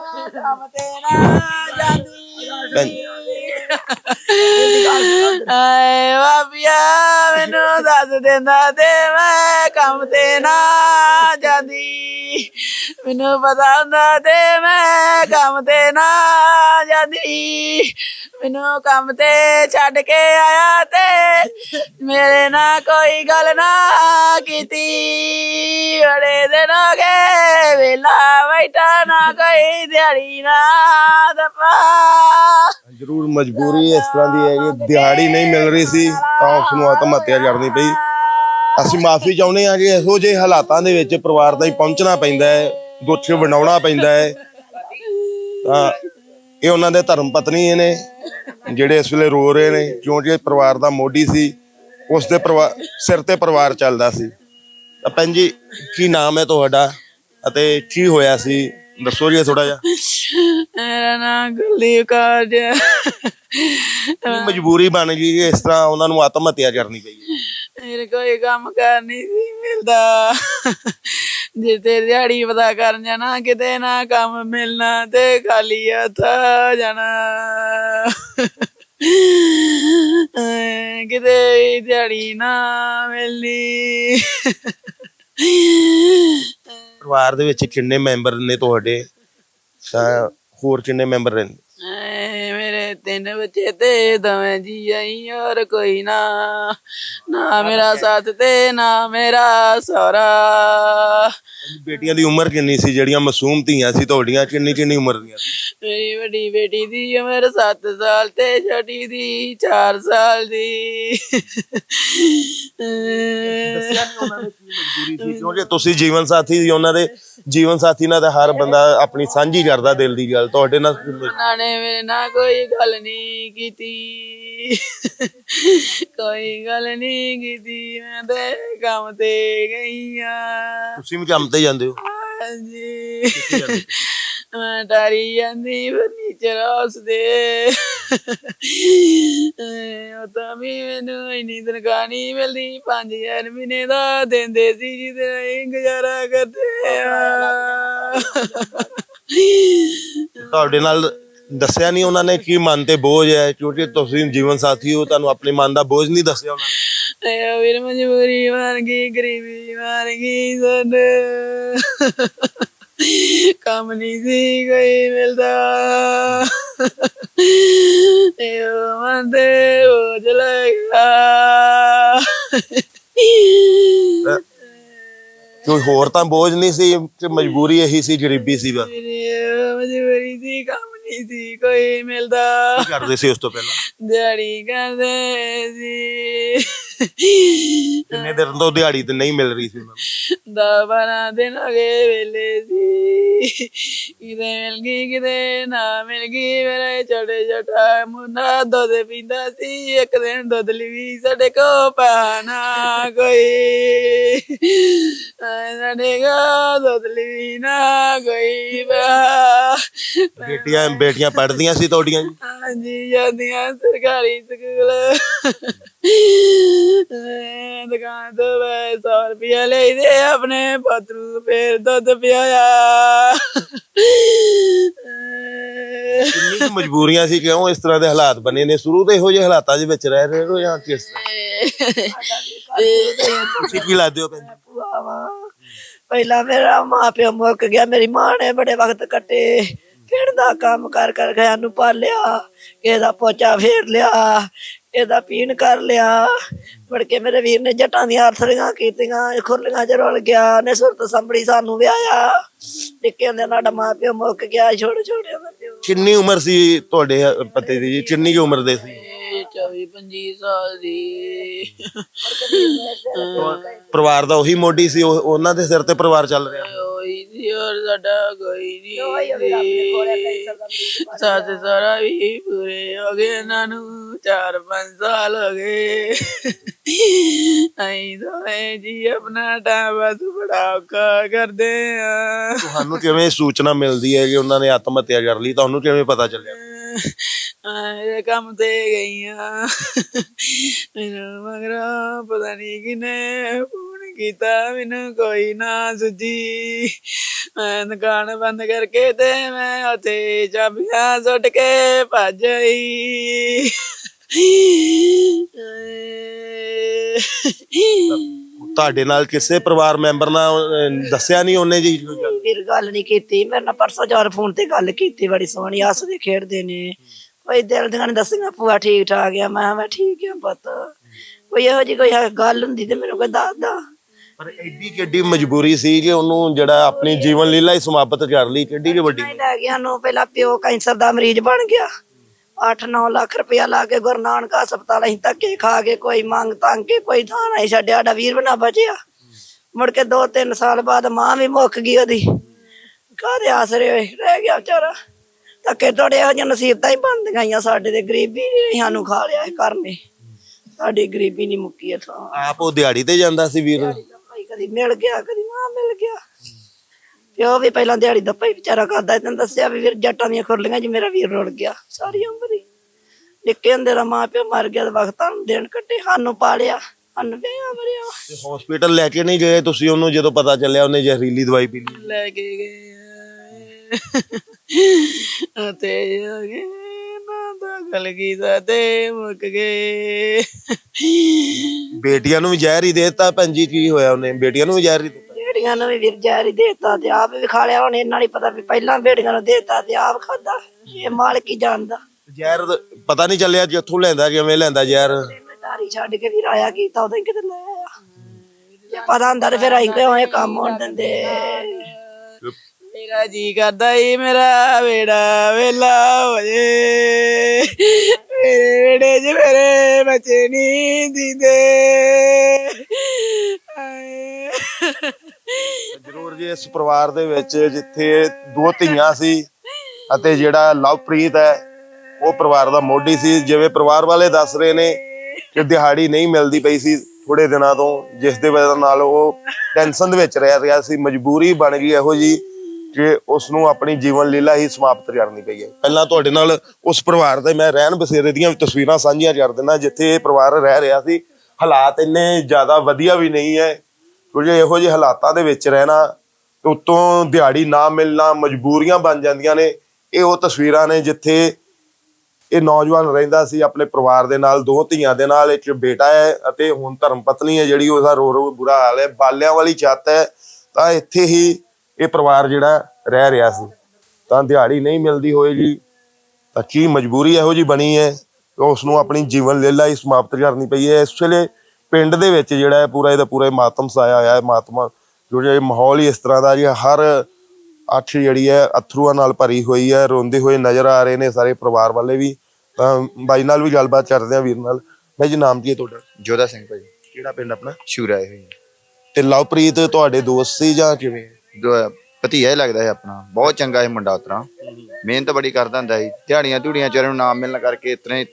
ਆਏ ਬਾਬਿਆ, ਮੈਨੂੰ ਦੱਸ ਦਿੰਦਾ ਤੇ ਮੈਂ ਕੰਮ ਤੇ ਨਾ ਜਾਂਦੀ। ਮੈਨੂੰ ਪਤਾ ਹੁੰਦਾ ਤੇ ਮੈਂ ਕੰਮ ਤੇ ਨਾ ਜਾਂਦੀ। ਮੈਨੂੰ ਕੰਮ ਤੇ ਛੱਡ ਕੇ ਆਇਆ ਤੇ ਮੇਰੇ ਨਾਲ ਕੋਈ ਗੱਲ ਨਾ ਕੀਤੀ। ਬੜੇ ਦਿਨ ਹੋ ਗਏ, ਵੇਲਾ ਬੈਠਾ ਨਾ ਕੋਈ ਦਿਹਾੜੀ ਨਾ ਦਪਾ ਜ਼ਰੂਰ ਮਜਬੂਰੀ ਇਸ ਤਰ੍ਹਾਂ ਦੀ ਹੈ ਕਿ ਦਿਹਾੜੀ ਨਹੀਂ ਮਿਲ ਰਹੀ ਸੀ, ਤਾਂ ਉਸ ਨੂੰ ਆਤਮ ਹੱਤਿਆ ਕਰਨੀ ਪਈ। ਅਸੀਂ ਮਾਫੀ ਚਾਹੁੰਦੇ ਹਾਂ ਕਿ ਇਹੋ ਜਿਹੇ ਹਾਲਾਤਾਂ ਦੇ ਵਿੱਚ ਪਰਿਵਾਰ ਦਾ ਹੀ ਪਹੁੰਚਣਾ ਪੈਂਦਾ ਹੈ ਦੁੱਖ ਵੰਡਾਉਣਾ ਪੈਂਦਾ ਹੈ। ਤਾਂ ਇਹ ਉਹਨਾਂ ਦੇ ਧਰਮ ਪਤਨੀ ਨੇ ਜਿਹੜੇ ਇਸ ਵੇਲੇ ਰੋ ਰਹੇ ਨੇ ਕਿਉਂਕਿ ਪਰਿਵਾਰ ਦਾ ਮੋਢੀ ਸੀ ਉਸ ਦੇ ਸਿਰ ਤੇ ਪਰਿਵਾਰ ਚੱਲਦਾ ਸੀ। ਤਾਂ ਭੈਣ ਜੀ ਕੀ ਨਾਮ ਹੈ ਤੁਹਾਡਾ ਅਤੇ ਕੀ ਹੋਇਆ ਸੀ? ਦੱਸੋ ਜੀ ਥੋੜਾ ਜਿਹਾ। ਮੇਰਾ ਨਾਮ ਗੁਰਲੀਪ ਕੌਰ ਜੀ। ਮਜਬੂਰੀ ਬਣ ਗਈ ਇਸ ਤਰ੍ਹਾਂ ਉਹਨਾਂ ਨੂੰ ਆਤਮ ਹੱਤਿਆ ਕਰਨੀ ਪਈ? ਮੇਰੇ ਕੋਈ ਕੰਮ ਕਰ ਨਹੀਂ ਸੀ ਮਿਲਦਾ। ਜੇ ਤੇ ਦਿਹਾੜੀ ਪਤਾ ਕਰਨ ਜਾਣਾ, ਕਿਤੇ ਨਾ ਕੰਮ ਮਿਲਣਾ ਤੇ ਖਾਲੀ ਹੱਥ ਜਾਣਾ। ਕਿਤੇ ਦਿਹਾੜੀ ਨਾ ਮਿਲਣੀ। ਪਰਿਵਾਰ ਦੇ ਵਿੱਚ ਕਿੰਨੇ ਮੈਂਬਰ ਨੇ ਤੁਹਾਡੇ? ਤਾਂ ਹੋਰ ਕਿੰਨੇ ਮੈਂਬਰ ਨੇ ਐ ਮੇਰੇ ਤਿੰਨ ਬੱਚੇ ਤੇ ਦੋਵੇਂ ਜੀ ਆਈ ਔਰ ਕੋਈ ਨਾ। ਨਾ ਮੇਰਾ ਸਾਥ ਤੇ ਨਾ ਮੇਰਾ ਸਹੁਰਾ। ਬੇਟੀਆਂ ਦੀ ਉਮਰ ਕਿੰਨੀ ਸੀ? ਜਿਹੜੀਆਂ ਮਾਸੂਮ ਧੀਆਂ ਸੀ ਤੁਹਾਡੀਆਂ ਕਿੰਨੀ ਕਿੰਨੀ ਉਮਰ ਦੀਆਂ ਸੀ? ਮੇਰੀ ਵੱਡੀ ਬੇਟੀ ਦੀ ਉਮਰ 7 ਸਾਲ ਤੇ ਛੋਟੀ ਦੀ 4 ਸਾਲ ਦੀ। ਕਿਉਂਕਿ ਤੁਸੀਂ ਜੀਵਨ ਸਾਥੀ ਸੀ ਉਹਨਾਂ ਦੇ ਜੀਵਨ ਸਾਥੀ ਨਾਲ ਤਾਂ ਹਰ ਬੰਦਾ ਆਪਣੀ ਸਾਂਝੀ ਕਰਦਾ ਦਿਲ ਦੀ ਗੱਲ। ਤੁਹਾਡੇ ਨਾਲ ਉਹਨਾਂ ਨੇ ਮੇਰੇ ਨਾਲ ਕੋਈ ਗੱਲ ਨਹੀਂ ਕੀਤੀ। ਕੋਈ ਗੱਲ ਨਹੀਂ ਕੀਤੀ ਮੈਂ ਤੇ ਕੰਮ ਤੇ ਗਈ ਆ ਤੁਸੀਂ ਵੀ ਕੰਮ ਤੇ ਜਾਂਦੇ ਹੋ। ਹਾਂਜੀ। ਮੈਂ ਡਰੀ ਜਾਂਦੀ ਫਰਨੀਚਰ ਹਾਊਸ ਦੇ। ਉਹ ਤਾਂ ਵੀ ਮੈਨੂੰ ਇੰਨੀ ਤਨਖਾਹ ਨਹੀਂ ਮਿਲਦੀ 5000 ਮਹੀਨੇ ਦਾ ਦਿੰਦੇ ਸੀ ਜਿਹਦੇ ਨਾਲ ਗੁਜ਼ਾਰਾ ਕਰਦੇ ਆ। ਤੁਹਾਡੇ ਨਾਲ ਦੱਸਿਆ ਨਹੀਂ ਉਹਨਾਂ ਨੇ ਕੀ ਮਨ ਤੇ ਬੋਝ ਹੈ ਕਿਉਂਕਿ ਤੁਸੀਂ ਜੀਵਨ ਸਾਥੀ ਹੋ ਤੁਹਾਨੂੰ ਆਪਣੇ ਮਨ ਦਾ ਬੋਝ ਨਹੀਂ ਦੱਸਿਆ ਉਹਨਾਂ ਨੇ। ਇਹ ਵੀਰ ਮਜਬੂਰੀ ਗਈ ਗਰੀਬੀ ਗਈ ਸਾਨੂੰ ਕੰਮ ਨਹੀਂ ਸੀ ਕੋਈ ਮਿਲਦਾ। ਇਹ ਮੰਦੇ ਹੋ ਜਲੇਗਾ ਕੋਈ ਹੋਰ ਤਾਂ ਬੋਝ ਨਹੀਂ ਸੀ ਤੇ ਮਜਬੂਰੀ ਇਹੀ ਸੀ ਗਰੀਬੀ ਸੀ ਬਸ। ਮੇਰੀ ਮਜਬੂਰੀ ਸੀ ਕੰਮ ਨਹੀਂ ਸੀ ਕੋਈ ਮਿਲਦਾ। ਕਰਦੇ ਸੀ ਉਸ ਤੋਂ ਪਹਿਲਾਂ? ਦਿਹਾੜੀ ਕਰਦੇ ਸੀ। ਕਿੰਨੇ ਦਿਨ ਤੋਂ ਦਿਹਾੜੀ ਤੇ ਨਹੀਂ ਮਿਲ ਰਹੀ ਸੀ ਉਹਨਾਂ ਨੂੰ? ਦਾ ਬਾਰਾਂ ਦਿਨ ਹੋ ਗਏ ਵੇਲੇ ਸੀ। ਕਿਤੇ ਮਿਲ ਗਈ ਕਿਤੇ ਨਾ ਮਿਲ ਗਈ। ਮੇਰੇ ਛੋਟੇ ਛੋਟਾ ਮੁੰਡਾ ਦੁੱਧ ਪੀਂਦਾ ਸੀ। ਇੱਕ ਦਿਨ ਦੁੱਧ ਲਈ ਸਾਡੇ ਕੋ ਪਾਣਾ ਕੋਈ। ਨਾ ਬੇਟੀਆਂ ਬੇਟੀਆਂ ਪੜ੍ਹਦੀਆਂ ਸੀ ਤੁਹਾਡੀਆਂ ਜੀ? ਹਾਂਜੀ ਜਾਂਦੀਆਂ ਸਰਕਾਰੀ ਸਕੂਲ। ਦੁਕਾਨ ਤੋਂ ਮੈਂ 100 ਰੁਪਇਆ ਲਈਦੇ ਆਪਣੇ ਪੁੱਤ ਨੂੰ ਫੇਰ ਦੁੱਧ ਪਿਆਇਆ। ਕਿੰਨੀ ਮਜਬੂਰੀਆਂ ਸੀ ਕਿਉਂ ਇਸ ਤਰ੍ਹਾਂ ਦੇ ਹਾਲਾਤ ਬਣੇ ਨੇ? ਸ਼ੁਰੂ ਤੋਂ ਇਹੋ ਜਿਹੇ ਹਾਲਾਤਾਂ ਦੇ ਵਿੱਚ ਰਹਿ ਰਹੇ ਹੋ ਜਾਂ ਕਿਸ ਤਰ੍ਹਾਂ? ਤੁਸੀਂ ਕੀ ਲੱਗਦੇ ਹੋ ਭੈਣ ਜੀ? ਪਹਿਲਾਂ ਮੇਰਾ ਮਾਂ ਪਿਓ ਮੁੱਕ ਗਿਆ, ਮੇਰੀ ਮਾਂ ਨੇ ਬੜੇ ਵਕਤ ਕੱਟੇ। ਖੇਡ ਦਾ ਕੰਮ ਕਰ ਕਰ ਗਿਆ ਨੂੰ ਪਾਲਿਆ ਇਹਦਾ ਪੋਚਾ ਫੇਰ ਲਿਆ ਇਹਦਾ ਪੀਣ ਕਰ ਲਿਆ। ਮੁੜ ਕੇ ਮੇਰੇ ਵੀਰ ਨੇ ਜਟਾਂ ਦੀਆਂ ਅਰਥਲੀਆਂ ਕੀਤੀਆਂ, ਖੁਰਲੀਆਂ ਚ ਰੁਲ ਗਿਆ ਨੇ ਸੁਰਤ ਸੰਭੜੀ ਸਾਨੂੰ ਵਿਆਹਿਆ। ਨਿੱਕੇ ਹੁੰਦੇ ਸਾਡਾ ਮਾਂ ਪਿਓ ਮੁੱਕ ਗਿਆ ਛੋਟੇ ਛੋਟੇ ਦਾ ਕਿੰਨੀ ਉਮਰ ਸੀ ਤੁਹਾਡੇ ਪਤੀ ਦੀ ਜੀ? ਕਿੰਨੀ ਉਮਰ ਦੇ ਸੀ? 24 25 ਸਾਲ ਦੀ। ਪਰਿਵਾਰ ਦਾ ਉਹੀ ਮੋਢੀ ਸੀ ਉਹ- ਉਹਨਾਂ ਦੇ ਸਿਰ ਤੇ ਪਰਿਵਾਰ ਚੱਲ ਰਿਹਾ। ਹੋਈ ਸੀ ਔਰ ਸਾਡਾ ਕੋਈ ਨਹੀਂ ਸੱਤ ਸਾਰਾ ਵੀ ਪੂਰੇ ਹੋ ਗਏ ਇਹਨਾਂ ਨੂੰ 4-5 ਸਾਲ ਹੋ ਗਏ। ਅਸੀਂ ਦੋਵੇਂ ਜੀ ਆਪਣਾ ਟਾਈਮ ਬਸ ਬੜਾ ਔਖਾ ਕਰਦੇ ਆ ਤੁਹਾਨੂੰ ਕਿਵੇਂ ਸੂਚਨਾ ਮਿਲਦੀ ਹੈ ਕਿ ਉਹਨਾਂ ਨੇ ਆਤਮ ਹੱਤਿਆ ਕਰ ਲਈ ਤੁਹਾਨੂੰ ਕਿਵੇਂ ਪਤਾ ਚੱਲਿਆ? ਇਹ ਕੰਮ ਤੇ ਗਈਆਂ। ਮੈਨੂੰ ਮਗਰੋਂ ਪਤਾ ਨਹੀਂ ਕਿਨੇ ਫੋਨ ਕੀਤਾ, ਮੈਨੂੰ ਕੋਈ ਨਾ ਸੁਝੀ। ਮੈਂ ਦੁਕਾਨ ਬੰਦ ਕਰਕੇ ਤੇ ਮੈਂ ਉੱਥੇ ਚਾਬੀਆਂ ਸੁੱਟ ਕੇ ਭੱਜ ਗਈ ਤੁਹਾਡੇ ਨਾਲ ਕਿਸੇ ਪਰਿਵਾਰ ਮੈਂਬਰ ਨਾਲ ਦੱਸਿਆ ਨਹੀਂ ਉਹਨੇ ਜੀ? ਫਿਰ ਗੱਲ ਨਹੀਂ ਕੀਤੀ। ਮੇਰੇ ਨਾਲ ਪਰਸੋਂ ਚਾਰ ਫੋਨ ਤੇ ਗੱਲ ਕੀਤੀ ਬੜੀ ਸੋਹਣੀ ਹੱਸਦੇ ਖੇਡਦੇ ਨੇ। ਕੋਈ ਦਿਲ ਦੀਆਂ ਦੱਸੀਆਂ ਭੂਆ ਠੀਕ ਠਾਕ ਆ। ਮੈਂ ਮੈਂ ਠੀਕ ਆ ਪੁੱਤ। ਕੋਈ ਇਹੋ ਜਿਹੀ ਕੋਈ ਗੱਲ ਹੁੰਦੀ ਤੇ ਮੈਨੂੰ ਕੋਈ ਦੱਸਦਾ ਪਰ ਐਡੀ ਕਿੱਡੀ ਮਜਬੂਰੀ ਸੀ ਕਿ ਉਹਨੂੰ ਜਿਹੜਾ ਆਪਣੀ ਜੀਵਨ ਲੀਲਾ ਹੀ ਸਮਾਪਤ ਕਰ ਲਈ। ਕਿੱਡੀ ਕੁ ਵੱਡੀ ਲੈ ਗਿਆ ਨੂੰ ਪਹਿਲਾਂ ਪਿਓ ਕੈਂਸਰ ਦਾ ਮਰੀਜ਼ ਬਣ ਗਿਆ। 8-9 ਲੱਖ ਰੁਪਇਆ ਲਾ ਕੇ ਗੁਰੂ ਨਾਨਕ ਹਸਪਤਾਲ ਅਸੀਂ ਧੱਕੇ ਖਾ ਕੇ ਕੋਈ ਮੰਗ ਤੰਗ ਕੇ ਕੋਈ ਥਾਂ ਨਹੀਂ ਛੱਡਿਆ। ਸਾਡਾ ਵੀਰ ਬਣਾ ਬਚਿਆ। ਮੁੜ ਕੇ 2-3 ਸਾਲ ਬਾਅਦ ਮਾਂ ਵੀ ਮੁੱਕ ਗਈ ਉਹਦੀ। ਕਾਹਦੇ ਆਸਰੇ ਹੋਏ ਰਹਿ ਗਿਆ ਵਿਚਾਰਾ। ਧੱਕੇ ਤੋੜੇ ਇਹੋ ਜਿਹੀਆਂ ਨਸੀਬਤਾਂ ਹੀ ਬਣਦੀਆਂ ਆਈਆਂ ਸਾਡੇ ਤੇ। ਗਰੀਬੀ ਨੇ ਸਾਨੂੰ ਖਾ ਲਿਆ ਇਹ ਕਰਨੇ ਸਾਡੀ ਗਰੀਬੀ ਨਹੀਂ ਮੁੱਕੀ ਇਥੋਂ। ਆਪ ਉਹ ਦਿਹਾੜੀ ਤੇ ਜਾਂਦਾ ਸੀ ਵੀਰ? ਭਾਈ ਕਦੀ ਮਿਲ ਗਿਆ ਕਦੀ ਨਾ ਮਿਲ ਗਿਆ। ਪਿਓ ਵੀ ਪਹਿਲਾਂ ਦਿਹਾੜੀ ਦਾ ਭਾਈ ਵਿਚਾਰਾ ਕਰਦਾ ਤੈਨੂੰ ਦੱਸਿਆ ਵੀ ਵੀਰ ਜੱਟਾਂ ਦੀਆਂ ਖੁਰਲੀਆਂ 'ਚ ਮੇਰਾ ਵੀਰ ਰੁੜ ਗਿਆ ਸਾਰੀ ਉਮਰ ਹੀ। ਨਿੱਕੇ ਹੁੰਦੇ ਦਾ ਮਾਂ ਪਿਓ ਮਰ ਗਿਆ ਤੇ ਵਕਤਾਂ ਨੂੰ ਦਿਨ ਕੱਟੇ ਸਾਨੂੰ ਪਾਲਿਆ। ਮਰਿਆ ਹਸਪੀਟਲ ਲੈ ਕੇ ਨਹੀਂ ਗਏ ਤੁਸੀਂ ਉਹਨੂੰ ਜਦੋਂ ਪਤਾ ਚੱਲਿਆ ਉਹਨੇ ਜ਼ਹਿਰੀਲੀ ਦਵਾਈ ਪੀ ਲਈ। ਲੈ ਕੇ ਗਏ। ਅਤੇ ਆ ਗਏ ਨਾ ਦਾਖਲ ਕੀਤਾ ਤੇ ਮੁੱਕ ਗਏ। ਬੇਟੀਆਂ ਨੂੰ ਵੀ ਜ਼ਹਿਰ ਹੀ ਦੇਤਾ ਭੈਣ ਜੀ ਕੀ ਹੋਇਆ ਉਹਨੇ? ਬੇਟੀਆਂ ਨੂੰ ਵੀ ਜ਼ਹਿਰ ਹੀ ਦਿੱਤਾ। ਬੇੜੀਆਂ ਨੂੰ ਵੀ ਵੀਰ ਜ਼ਹਿਰ ਹੀ ਦੇਤਾ ਤੇ ਆਪ ਵੀ ਖਾ ਲਿਆ। ਹੁਣ ਇਹਨਾਂ ਨਹੀਂ ਪਤਾ ਵੀ ਪਹਿਲਾਂ ਬੇੜੀਆਂ ਨੂੰ ਦੇਤਾ ਤੇ ਆਪ ਖਾਦਾ ਇਹ ਮਾਲਕ ਹੀ ਜਾਣਦਾ। ਜ਼ਹਿਰ ਦਾ ਪਤਾ ਨਹੀਂ ਚੱਲਿਆ ਜਿੱਥੋਂ ਲੈਂਦਾ ਕਿਵੇਂ ਲੈਂਦਾ ਜ਼ਹਿਰ। ਧਾਰੀ ਛੱਡ ਕੇ ਵੀਰ ਆਇਆ ਕੀਤਾ ਉਹਦੇ ਕਿਤੇ ਲੈ ਆਇਆ। ਜੇ ਪਤਾ ਹੁੰਦਾ ਤੇ ਫਿਰ ਅਸੀਂ ਕਿਉਂ ਇਹ ਕੰਮ ਹੋਣ ਦਿੰਦੇ? ਮੇਰਾ ਜੀ ਕਰਦਾ ਈ ਮੇਰਾ ਵੇੜਾ ਵੇਲਾ ਹੋ ਜੇ ਮੇਰੇ ਵੇੜੇ 'ਚ ਮੇਰੇ ਬੱਚੇ ਨਹੀਂ ਦਿੰਦੇ। ਜ਼ਰੂਰ ਜੀ ਇਸ ਪਰਿਵਾਰ ਦੇ ਵਿੱਚ ਜਿੱਥੇ ਦੋ ਧੀਆਂ ਸੀ ਅਤੇ ਜਿਹੜਾ ਲਵਪ੍ਰੀਤ ਹੈ ਉਹ ਪਰਿਵਾਰ ਦਾ ਮੋਢੀ ਸੀ। ਜਿਵੇਂ ਪਰਿਵਾਰ ਵਾਲੇ ਦੱਸ ਰਹੇ ਨੇ ਕਿ ਦਿਹਾੜੀ ਨਹੀਂ ਮਿਲਦੀ ਪਈ ਸੀ ਥੋੜੇ ਦਿਨਾਂ ਤੋਂ, ਜਿਸ ਦੇ ਵਜ੍ਹਾ ਨਾਲ ਉਹ ਟੈਨਸ਼ਨ ਦੇ ਵਿੱਚ ਰਹਿ ਰਿਹਾ ਸੀ, ਮਜਬੂਰੀ ਬਣ ਗਈ ਇਹੋ ਜੀ ਕਿ ਉਸ ਨੂੰ ਆਪਣੀ ਜੀਵਨ ਲੀਲਾ ਹੀ ਸਮਾਪਤ ਕਰਨੀ ਪਈ ਹੈ। ਪਹਿਲਾਂ ਤੁਹਾਡੇ ਨਾਲ ਉਸ ਪਰਿਵਾਰ ਦੇ ਮੈਂ ਰਹਿਣ ਬਸੇਰੇ ਦੀਆਂ ਤਸਵੀਰਾਂ ਸਾਂਝੀਆਂ ਕਰ ਦਿੰਦਾ, ਜਿੱਥੇ ਇਹ ਪਰਿਵਾਰ ਰਹਿ ਰਿਹਾ ਸੀ। ਹਾਲਾਤ ਇੰਨੇ ਜ਼ਿਆਦਾ ਵਧੀਆ ਵੀ ਨਹੀਂ ਹੈ, ਕਿਉਂਕਿ ਇਹੋ ਜਿਹੇ ਹਾਲਾਤਾਂ ਦੇ ਵਿੱਚ ਰਹਿਣਾ, ਤੇ ਉੱਤੋਂ ਦਿਹਾੜੀ ਨਾ ਮਿਲਣਾ, ਮਜਬੂਰੀਆਂ ਬਣ ਜਾਂਦੀਆਂ ਨੇ, ਇਹ ਉਹ ਤਸਵੀਰਾਂ ਨੇ ਜਿੱਥੇ ਇਹ ਨੌਜਵਾਨ ਰਹਿੰਦਾ ਸੀ ਆਪਣੇ ਪਰਿਵਾਰ ਦੇ ਨਾਲ, ਦੋ ਧੀਆਂ ਦੇ ਨਾਲ, ਇੱਕ ਬੇਟਾ ਹੈ ਅਤੇ ਹੁਣ ਧਰਮ ਪਤਨੀ ਹੈ ਜਿਹੜੀ, ਉਹਦਾ ਰੋ ਰੋ ਬੁਰਾ ਹਾਲ ਹੈ। ਬਾਲਿਆਂ ਵਾਲੀ ਛੱਤ ਹੈ, ਤਾਂ ਇੱਥੇ ਹੀ ਇਹ ਪਰਿਵਾਰ ਜਿਹੜਾ ਰਹਿ ਰਿਹਾ ਸੀ। ਤਾਂ ਦਿਹਾੜੀ ਨਹੀਂ ਮਿਲਦੀ ਹੋਏਗੀ, ਤਾਂ ਕੀ ਮਜਬੂਰੀ ਇਹੋ ਜੀ ਬਣੀ ਹੈ? ਕਿ ਉਸ ਨੂੰ ਆਪਣੀ ਜੀਵਨ ਲੇਲਾ ਹੀ ਸਮਾਪਤ ਕਰਨੀ ਪਈ ਹੈ। ਇਸ ਵੇਲੇ ਪਿੰਡ ਦੇ ਵਿੱਚ ਜਿਹੜਾ ਹੈ ਪੂਰਾ ਇਹਦਾ ਪੂਰਾ ਹੀ ਮਾਤਮ ਸਾਇਆ ਹੋਇਆ ਹੈ, ਮਾਤਮਾ, ਜੋ ਜੇ ਮਾਹੌਲ ਹੀ ਇਸ ਤਰ੍ਹਾਂ ਦਾ ਜੀ, ਹਰ ਅੱਖ ਜਿਹੜੀ ਹੈ, ਅਥਰੂਆਂ ਨਾਲ ਭਰੀ ਹੋਈ ਹੈ, ਰੋਂਦੇ ਹੋਏ ਨਜ਼ਰ ਆ ਰਹੇ ਨੇ ਸਾਰੇ ਪਰਿਵਾਰ ਵਾਲੇ ਵੀ। ਤਾਂ ਬਾਈ ਨਾਲ ਵੀ ਗੱਲਬਾਤ ਕਰਦੇ ਆ ਵੀਰ ਨਾਲ। ਬਾਈ ਜੀ ਨਾਮ ਕੀ ਹੈ ਤੁਹਾਡਾ? ਜੋਦਾ ਸਿੰਘ ਭਾਜੀ ਕਿਹੜਾ ਪਿੰਡ ਆਪਣਾ? ਸ਼ੂਰਾ ਇਹ। ਹੋਈ ਤੇ ਲਵਪ੍ਰੀਤ ਤੁਹਾਡੇ ਦੋਸਤ ਸੀ ਜਾਂ ਕਿਵੇਂ? ਭਤੀਆ ਹੀ ਲੱਗਦਾ ਹੈ ਆਪਣਾ। ਬਹੁਤ ਚੰਗਾ ਹੈ ਮੁੰਡਾ ਉਤਰਾ। ਮਿਹਨਤ ਬੜੀ ਕਰਦਾ ਹੁੰਦਾ ਸੀ। ਦਿਹਾੜੀਆਂ ਧੂੜੀਆਂ ਚਾਰੇ ਨੂੰ ਨਾਮ ਮਿਲਣ ਕਰਕੇ ਇਤਨੇ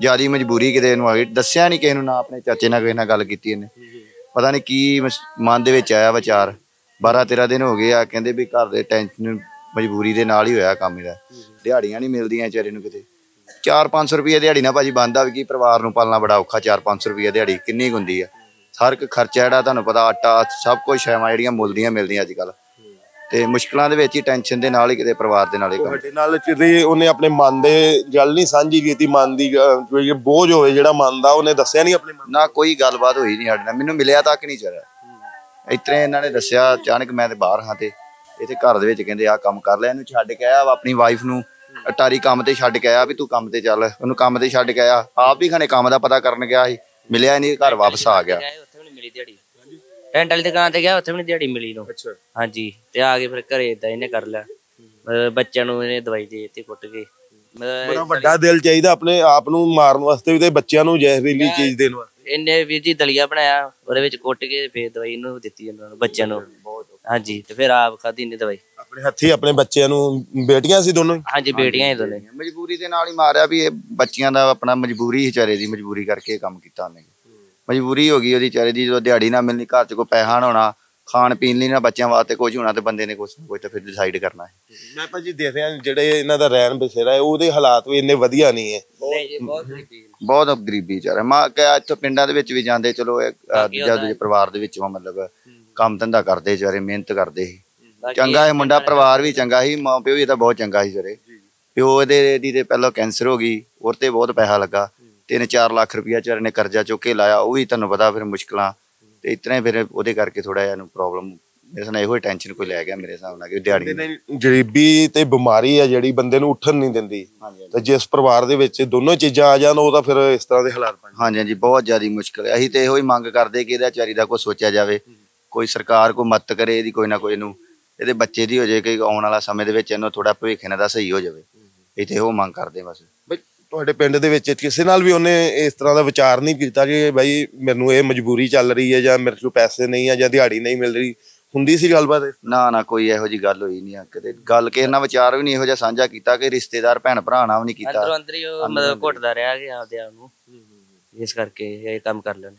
ਜਿਆਦੀ ਮਜਬੂਰੀ ਕਿਤੇ ਨੂੰ ਆ ਗਈ। ਦੱਸਿਆ ਨਹੀਂ ਕਿਸੇ ਨੂੰ ਨਾ ਆਪਣੇ ਚਾਚੇ ਨਾਲ ਕਿਸੇ ਨਾਲ ਗੱਲ ਕੀਤੀ ਇਹਨੇ। ਪਤਾ ਨਹੀਂ ਕੀ ਮਨ ਦੇ ਵਿੱਚ ਆਇਆ ਵਿਚਾਰ। 12 13 ਦਿਨ ਹੋ ਗਏ ਆ। ਕਹਿੰਦੇ ਵੀ ਘਰ ਦੇ ਟੈਨਸ਼ਨ ਮਜਬੂਰੀ ਦੇ ਨਾਲ ਹੀ ਹੋਇਆ ਕੰਮ ਇਹਦਾ। ਦਿਹਾੜੀਆਂ ਨਹੀਂ ਮਿਲਦੀਆਂ ਚਾਰੇ ਨੂੰ ਕਿਤੇ। 4-500 ਰੁਪਏ ਦਿਹਾੜੀ ਨਾਲ ਭਾਜੀ ਬੰਦਾ ਵੀ ਕੀ ਪਰਿਵਾਰ ਨੂੰ ਪਾਲਣਾ ਬੜਾ ਔਖਾ 4-500 ਰੁਪਏ ਦਿਹਾੜੀ ਕਿੰਨੀ ਕੁ ਹੁੰਦੀ ਆ। ਹਰ ਇੱਕ ਖਰਚਾ ਜਿਹੜਾ ਤੁਹਾਨੂੰ ਪਤਾ ਆਟਾ ਸਭ ਕੁਝ ਸ਼ੈਵਾਂ ਜਿਹੜੀਆਂ ਮੁੱਲਦੀਆਂ ਮਿਲਦੀਆਂ ਅੱਜ ਕੱਲ ਤੇ ਮੁਸ਼ਕਲਾਂ ਦੇ ਵਿੱਚ ਹੀ ਟੈਨਸ਼ਨ ਦੇ ਨਾਲ ਹੀ ਕਿਤੇ ਪਰਿਵਾਰ ਦੇ ਨਾਲ ਹੀ ਕੰਮ। ਤੁਹਾਡੇ ਨਾਲ ਕਿਤੇ ਉਹਨੇ ਆਪਣੇ ਮਨ ਦੇ ਗੱਲ ਨਹੀਂ ਸਾਂਝੀ ਕੀਤੀ ਮਨ ਦੀ ਅਹ, ਕੋਈ ਬੋਝ ਹੋਵੇ ਜਿਹੜਾ ਮਨ ਦਾ ਉਹਨੇ ਦੱਸਿਆ ਨਹੀਂ ਆਪਣੇ ਮਨ ਨਾ ਕੋਈ ਗੱਲਬਾਤ ਹੋਈ ਨਹੀਂ ਸਾਡੇ ਨਾਲ। ਮੈਨੂੰ ਮਿਲਿਆ ਤੱਕ ਨਹੀਂ ਚਲਿਆ ਇਤਨੇ ਇਹਨਾਂ ਨੇ ਦੱਸਿਆ ਅਚਾਨਕ ਮੈਂ ਤੇ ਬਾਹਰ ਹਾਂ ਤੇ ਇੱਥੇ ਘਰ ਦੇ ਵਿੱਚ ਕਹਿੰਦੇ ਆ ਕੰਮ ਕਰ ਲੈ ਇਹਨੂੰ ਛੱਡ ਕੇ ਆਇਆ ਵਾ ਆਪਣੀ ਵਾਈਫ ਨੂੰ ਅਟਾਰੀ ਕੰਮ ਤੇ ਛੱਡ ਕੇ ਆਇਆ ਵੀ ਤੂੰ ਕੰਮ ਤੇ ਚੱਲ। ਉਹਨੂੰ ਕੰਮ ਤੇ ਛੱਡ ਕੇ ਆਇਆ। ਆਪ ਵੀ ਖਾਣੇ ਕੰਮ ਦਾ ਪਤਾ ਕਰਨ ਗਿਆ ਸੀ। ਮਿਲਿਆ ਨਹੀਂ ਘਰ ਵਾਪਸ ਆ ਗਿਆ। ਉੱਥੇ ਵੀ ਨਹੀਂ ਮਿਲੀ ਦਿਹਾੜੀ। ਰੈਂਟ ਵਾਲੀ ਦੁਕਾਨ ਤੇ ਗਿਆ ਉੱਥੇ ਵੀ ਨਹੀਂ ਦਿਹਾੜੀ ਮਿਲੀ ਨੂੰ ਅੱਛਾ। ਹਾਂਜੀ ਤੇ ਆ ਕੇ ਫਿਰ ਘਰੇ ਇਦਾਂ ਇਹਨੇ ਕਰ ਲਿਆ। ਮਤਲਬ ਬੱਚਿਆਂ ਨੂੰ ਇਹਨੇ ਦਵਾਈ ਦੇ ਦਿੱਤੀ ਕੁੱਟ ਕੇ। ਬੜਾ ਵੱਡਾ ਦਿਲ ਚਾਹੀਦਾ ਆਪਣੇ ਆਪ ਨੂੰ ਮਾਰਨ ਵਾਸਤੇ ਵੀ ਤੇ ਬੱਚਿਆਂ ਨੂੰ ਜ਼ਹਿਰੀਲੀ ਚੀਜ਼ ਦੇਣ ਵਾਸਤੇ। ਇਹਨੇ ਵੀਰ ਜੀ ਦਲੀਆ ਬਣਾਇਆ ਉਹਦੇ ਵਿੱਚ ਕੁੱਟ ਕੇ ਫੇਰ ਦਵਾਈ ਇਹਨੂੰ ਦਿੱਤੀ ਉਹਨਾਂ ਨੂੰ ਬੱਚਿਆਂ ਨੂੰ। ਹਾਂਜੀ ਤੇ ਫਿਰ ਆਪ ਖਾਧੀ ਨੇ ਦਵਾਈ। ਆਪਣੇ ਹੱਥੀ ਆਪਣੇ ਬੱਚਿਆਂ ਨੂੰ ਬੇਟੀਆਂ ਸੀ ਦੋਨੋਂ ਹੀ? ਹਾਂਜੀ ਬੇਟੀਆਂ ਹੀ ਦੋਨੇ ਮਜਬੂਰੀ ਦੇ ਨਾਲ ਹੀ ਮਾਰਿਆ ਵੀ ਇਹ ਬੱਚੀਆਂ ਦਾ ਆਪਣਾ ਮਜਬੂਰੀ ਵਿਚਾਰੇ ਦੀ ਮਜਬੂਰੀ ਕਰਕੇ ਇਹ ਕੰਮ ਕੀਤਾ ਉਹਨੇ। ਮਜਬੂਰੀ ਹੋ ਗਈ ਉਹਦੀ ਵਿਚਾਰੇ ਦੀ ਜਦੋਂ ਦਿਹਾੜੀ ਨਾ ਮਿਲਣੀ ਘਰ 'ਚ ਕੋਈ ਪੈਸਾ ਨਾ ਹੋਣਾ ਖਾਣ ਪੀਣ ਲਈ ਨਾ ਬੱਚਿਆਂ ਵਾਸਤੇ ਕੁਝ ਹੋਣਾ ਤੇ ਬੰਦੇ ਨੇ ਕੁਝ ਨਾ ਕੁਝ ਤਾਂ ਫਿਰ ਡਿਸਾਈਡ ਕਰਨਾ ਹੈ। ਮੈਂ ਭਾਜੀ ਦੇਖ ਰਿਹਾ ਜਿਹੜੇ ਇਹਨਾਂ ਦਾ ਰਹਿਣ ਬਸੇਰਾ ਹੈ ਉਹਦੇ ਹਾਲਾਤ ਵੀ ਇੰਨੇ ਵਧੀਆ ਨਹੀਂ ਹੈ। ਨਹੀਂ ਜੀ ਬਹੁਤ ਗਰੀਬੀ ਬਹੁਤ ਗਰੀਬੀ ਵਿਚਾਰਾ। ਮਾ ਕਿ ਇੱਥੋਂ ਪਿੰਡਾਂ ਦੇ ਵਿੱਚ ਵੀ ਜਾਂਦੇ ਚਲੋ ਇਹ, ਅਹ, ਦੂਜਾ ਦੂਜੇ ਪਰਿਵਾਰ ਦੇ ਵਿੱਚ ਮਤਲਬ ਕੰਮ ਧੰਦਾ ਕਰਦੇ ਵਿਚਾਰੇ ਮਿਹਨਤ ਕਰਦੇ ਸੀ। ਚੰਗਾ ਹੈ ਮੁੰਡਾ ਪਰਿਵਾਰ ਵੀ ਚੰਗਾ ਸੀ ਮਾਂ ਪਿਓ ਵੀ ਤਾਂ ਬਹੁਤ ਚੰਗਾ ਸੀ ਜਰੇ ਪਿਓ ਇਹਦੇ ਦੀ ਤੇ ਪਹਿਲਾਂ ਕੈਂਸਰ ਹੋ ਗਈ ਉਹ ਤੇ ਬਹੁਤ ਪੈਸਾ ਲੱਗਾ। ਤਿੰਨ 4 ਲੱਖ ਰੁਪਇਆ ਚਾਰੇ ਨੇ ਕਰਜ਼ਾ ਚੁੱਕ ਕੇ ਲਾਇਆ ਉਹ ਵੀ ਤੁਹਾਨੂੰ ਪਤਾ ਫਿਰ ਮੁਸ਼ਕਲਾਂ। ਤੇ ਇਤਨੇ ਫਿਰ ਉਹਦੇ ਕਰਕੇ ਥੋੜਾ ਜਿਹਾ ਇਹਨੂੰ ਪ੍ਰੋਬਲਮ ਮੇਰੇ ਨਾਲ ਇਹੋ ਟੈਨਸ਼ਨ ਕੋਈ ਲੈ ਗਿਆ ਮੇਰੇ ਹਿਸਾਬ ਨਾਲ ਕਿ ਦਿਹਾੜੀ ਗਰੀਬੀ ਤੇ ਬਿਮਾਰੀ ਹੈ ਜਿਹੜੀ ਬੰਦੇ ਨੂੰ ਉੱਠਣ ਨਹੀਂ ਦਿੰਦੀ। ਤੇ ਜਿਸ ਪਰਿਵਾਰ ਦੇ ਵਿੱਚ ਦੋਨੋਂ ਚੀਜ਼ਾਂ ਆ ਜਾਣ ਉਹ ਤਾਂ ਫਿਰ ਇਸ ਤਰ੍ਹਾਂ ਦੇ ਹਾਲਾਤ ਬਣ ਹਾਂਜੀ ਹਾਂਜੀ ਬਹੁਤ ਜ਼ਿਆਦਾ ਮੁਸ਼ਕਲ ਹੈ ਅਸੀਂ ਤੇ ਇਹੋ ਹੀ ਮੰਗ ਕਰਦੇ ਕਿ ਇਹਦਾ ਚਾਰੀ ਦਾ ਕੋਈ ਸੋਚਿਆ ਜਾਵੇ। ਕੋਈ ਸਰਕਾਰ ਕੋਈ ਮਦਦ ਕਰੇ ਇਹਦੀ ਕੋਈ ਨਾ ਕੋਈ ਨੂੰ ਇਹਦੇ ਬੱਚੇ ਦੀ ਹੋ ਜਾਏ ਕਿ ਆਉਣ ਵਾਲਾ ਸਮੇਂ ਦੇ ਵਿੱਚ ਇਹਨੂੰ ਥੋੜਾ ਭਵਿੱਖ ਇਹਨਾਂ ਦਾ ਸਹੀ ਹੋ ਜਾਵੇ। ਤੇ ਇਹੋ ਮੰਗ ਕਰਦੇ ਬਸ। ਬਈ ਤੁਹਾਡੇ ਪਿੰਡ ਦੇ ਵਿੱਚ ਕਿਸੇ ਨਾਲ ਵੀ ਉਹਨੇ ਇਸ ਤਰ੍ਹਾਂ ਦਾ ਵਿਚਾਰ ਨਹੀਂ ਕੀਤਾ ਕਿ ਭਾਈ ਮੈਨੂੰ ਇਹ ਮਜਬੂਰੀ ਚੱਲ ਰਹੀ ਹੈ ਜਾਂ ਮੇਰੇ ਕੋਲ ਪੈਸੇ ਨਹੀਂ ਆ ਜਾਂ ਦਿਹਾੜੀ ਨਹੀਂ ਮਿਲ ਰਹੀ? ਹੁੰਦੀ ਸੀ ਗੱਲਬਾਤ ਨਾ ਨਾ ਕੋਈ ਇਹੋ ਜੀ ਗੱਲ ਹੋਈ ਨਹੀਂ ਆ। ਕਿਤੇ ਗੱਲ ਕਿਸੇ ਨਾਲ ਵਿਚਾਰ ਵੀ ਨਹੀਂ ਇਹੋ ਜਿਹਾ ਸਾਂਝਾ ਕੀਤਾ ਕਿ ਰਿਸ਼ਤੇਦਾਰ ਭੈਣ ਭਰਾ ਨਾਲ ਵੀ ਨਹੀਂ ਕੀਤਾ। ਅੰਦਰੋਂ ਅੰਦਰ ਹੀ ਉਹ ਮਤਲਬ ਘੁੱਟਦਾ ਰਿਹਾ ਗਿਆ ਆਪਦੇ ਆਪ ਨੂੰ। ਇਸ ਕਰਕੇ ਇਹ ਕੰਮ ਕਰ ਲੈਣ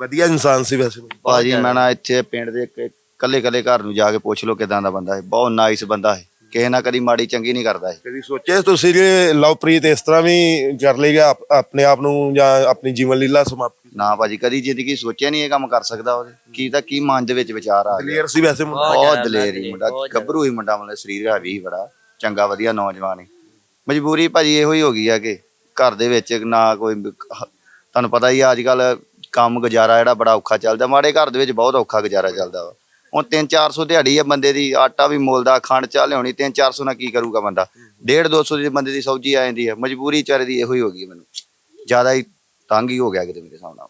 ਵਧੀਆ ਇਨਸਾਨ ਸੀ ਵੈਸੇ। ਭਾਜੀ ਮੈਂ ਨਾ ਇੱਥੇ ਪਿੰਡ ਦੇ ਕੱਲੇ ਕੱਲੇ ਘਰ ਨੂੰ ਜਾ ਕੇ ਪੁੱਛ ਲਓ ਕਿਦਾਂ ਦਾ ਬੰਦਾ ਹੈ ਬਹੁਤ ਨਾਈਸ ਬੰਦਾ ਹੈ ਕਿਸੇ ਨਾਲ ਕਦੀ ਮਾੜੀ ਚੰਗੀ ਨਹੀਂ ਕਰਦਾ ਹੈ ਕਦੀ ਸੋਚਿਆ ਤੁਸੀਂ ਕਿ ਲਵਪ੍ਰੀਤ ਇਸ ਤਰ੍ਹਾਂ ਵੀ ਕਰ ਲੇਗਾ ਆਪ- ਆਪਣੇ ਆਪ ਨੂੰ ਜਾਂ ਆਪਣੀ ਜੀਵਨ ਲੀਲਾ ਸਮਾਪਤ? ਨਾ ਭਾਜੀ ਕਦੀ ਜ਼ਿੰਦਗੀ ਸੋਚਿਆ ਨਹੀਂ ਇਹ ਕੰਮ ਕਰ ਸਕਦਾ ਉਹਦੇ। ਕੀ ਤਾਂ ਕੀ ਮਨ ਦੇ ਵਿੱਚ ਵਿਚਾਰ ਆ ਗਿਆ। ਕਲੀਅਰ ਸੀ ਵੈਸੇ ਮੁੰਡਾ। ਬਹੁਤ ਜ਼ਿਆਦਾ ਦਲੇਰ ਹੀ ਮੁੰਡਾ। ਬਹੁਤ ਜ਼ਿਆਦਾ। ਗੱਭਰੂ ਹੀ ਮੁੰਡਾ ਮਤਲਬ ਸਰੀਰ ਹੈਵੀ ਬੜਾ। ਚੰਗਾ ਵਧੀਆ ਨੌਜਵਾਨ ਹੈ ਮਜਬੂਰੀ ਭਾਜੀ ਇਹੋ ਹੀ ਹੋ ਗਈ ਆ ਕਿ ਘਰ ਦੇ ਵਿੱਚ ਨਾ ਕੋਈ ਹ- ਤੁਹਾਨੂੰ ਪਤਾ ਹੀ ਆ ਅੱਜ ਕੱਲ ਕੰਮ ਗੁਜ਼ਾਰਾ ਜਿਹੜਾ ਬੜਾ ਔਖਾ ਚੱਲਦਾ, ਮਾੜੇ ਘਰ ਦੇ ਵਿੱਚ ਬਹੁਤ ਔਖਾ ਗੁਜ਼ਾਰਾ ਚੱਲਦਾ ਵਾ। ਹੁਣ 3-400 ਦਿਹਾੜੀ ਆ ਬੰਦੇ ਦੀ, ਆਟਾ ਵੀ ਮੁੱਲਦਾ, ਖੰਡ ਚਾਹ ਲਿਆਉਣੀ 3-400 ਨਾਲ ਕੀ ਕਰੂਗਾ ਬੰਦਾ? 1.5-200 ਦੀ ਬੰਦੇ ਦੀ ਸਬਜ਼ੀ ਆ ਜਾਂਦੀ ਹੈ ਮਜਬੂਰੀ ਵਿਚਾਰੇ ਦੀ ਇਹੋ ਹੀ ਹੋ ਗਈ ਮੈਨੂੰ। ਜ਼ਿਆਦਾ ਹੀ ਤੰਗ ਹੀ ਹੋ ਗਿਆ ਕਿਤੇ ਮੇਰੇ ਹਿਸਾਬ ਨਾਲ।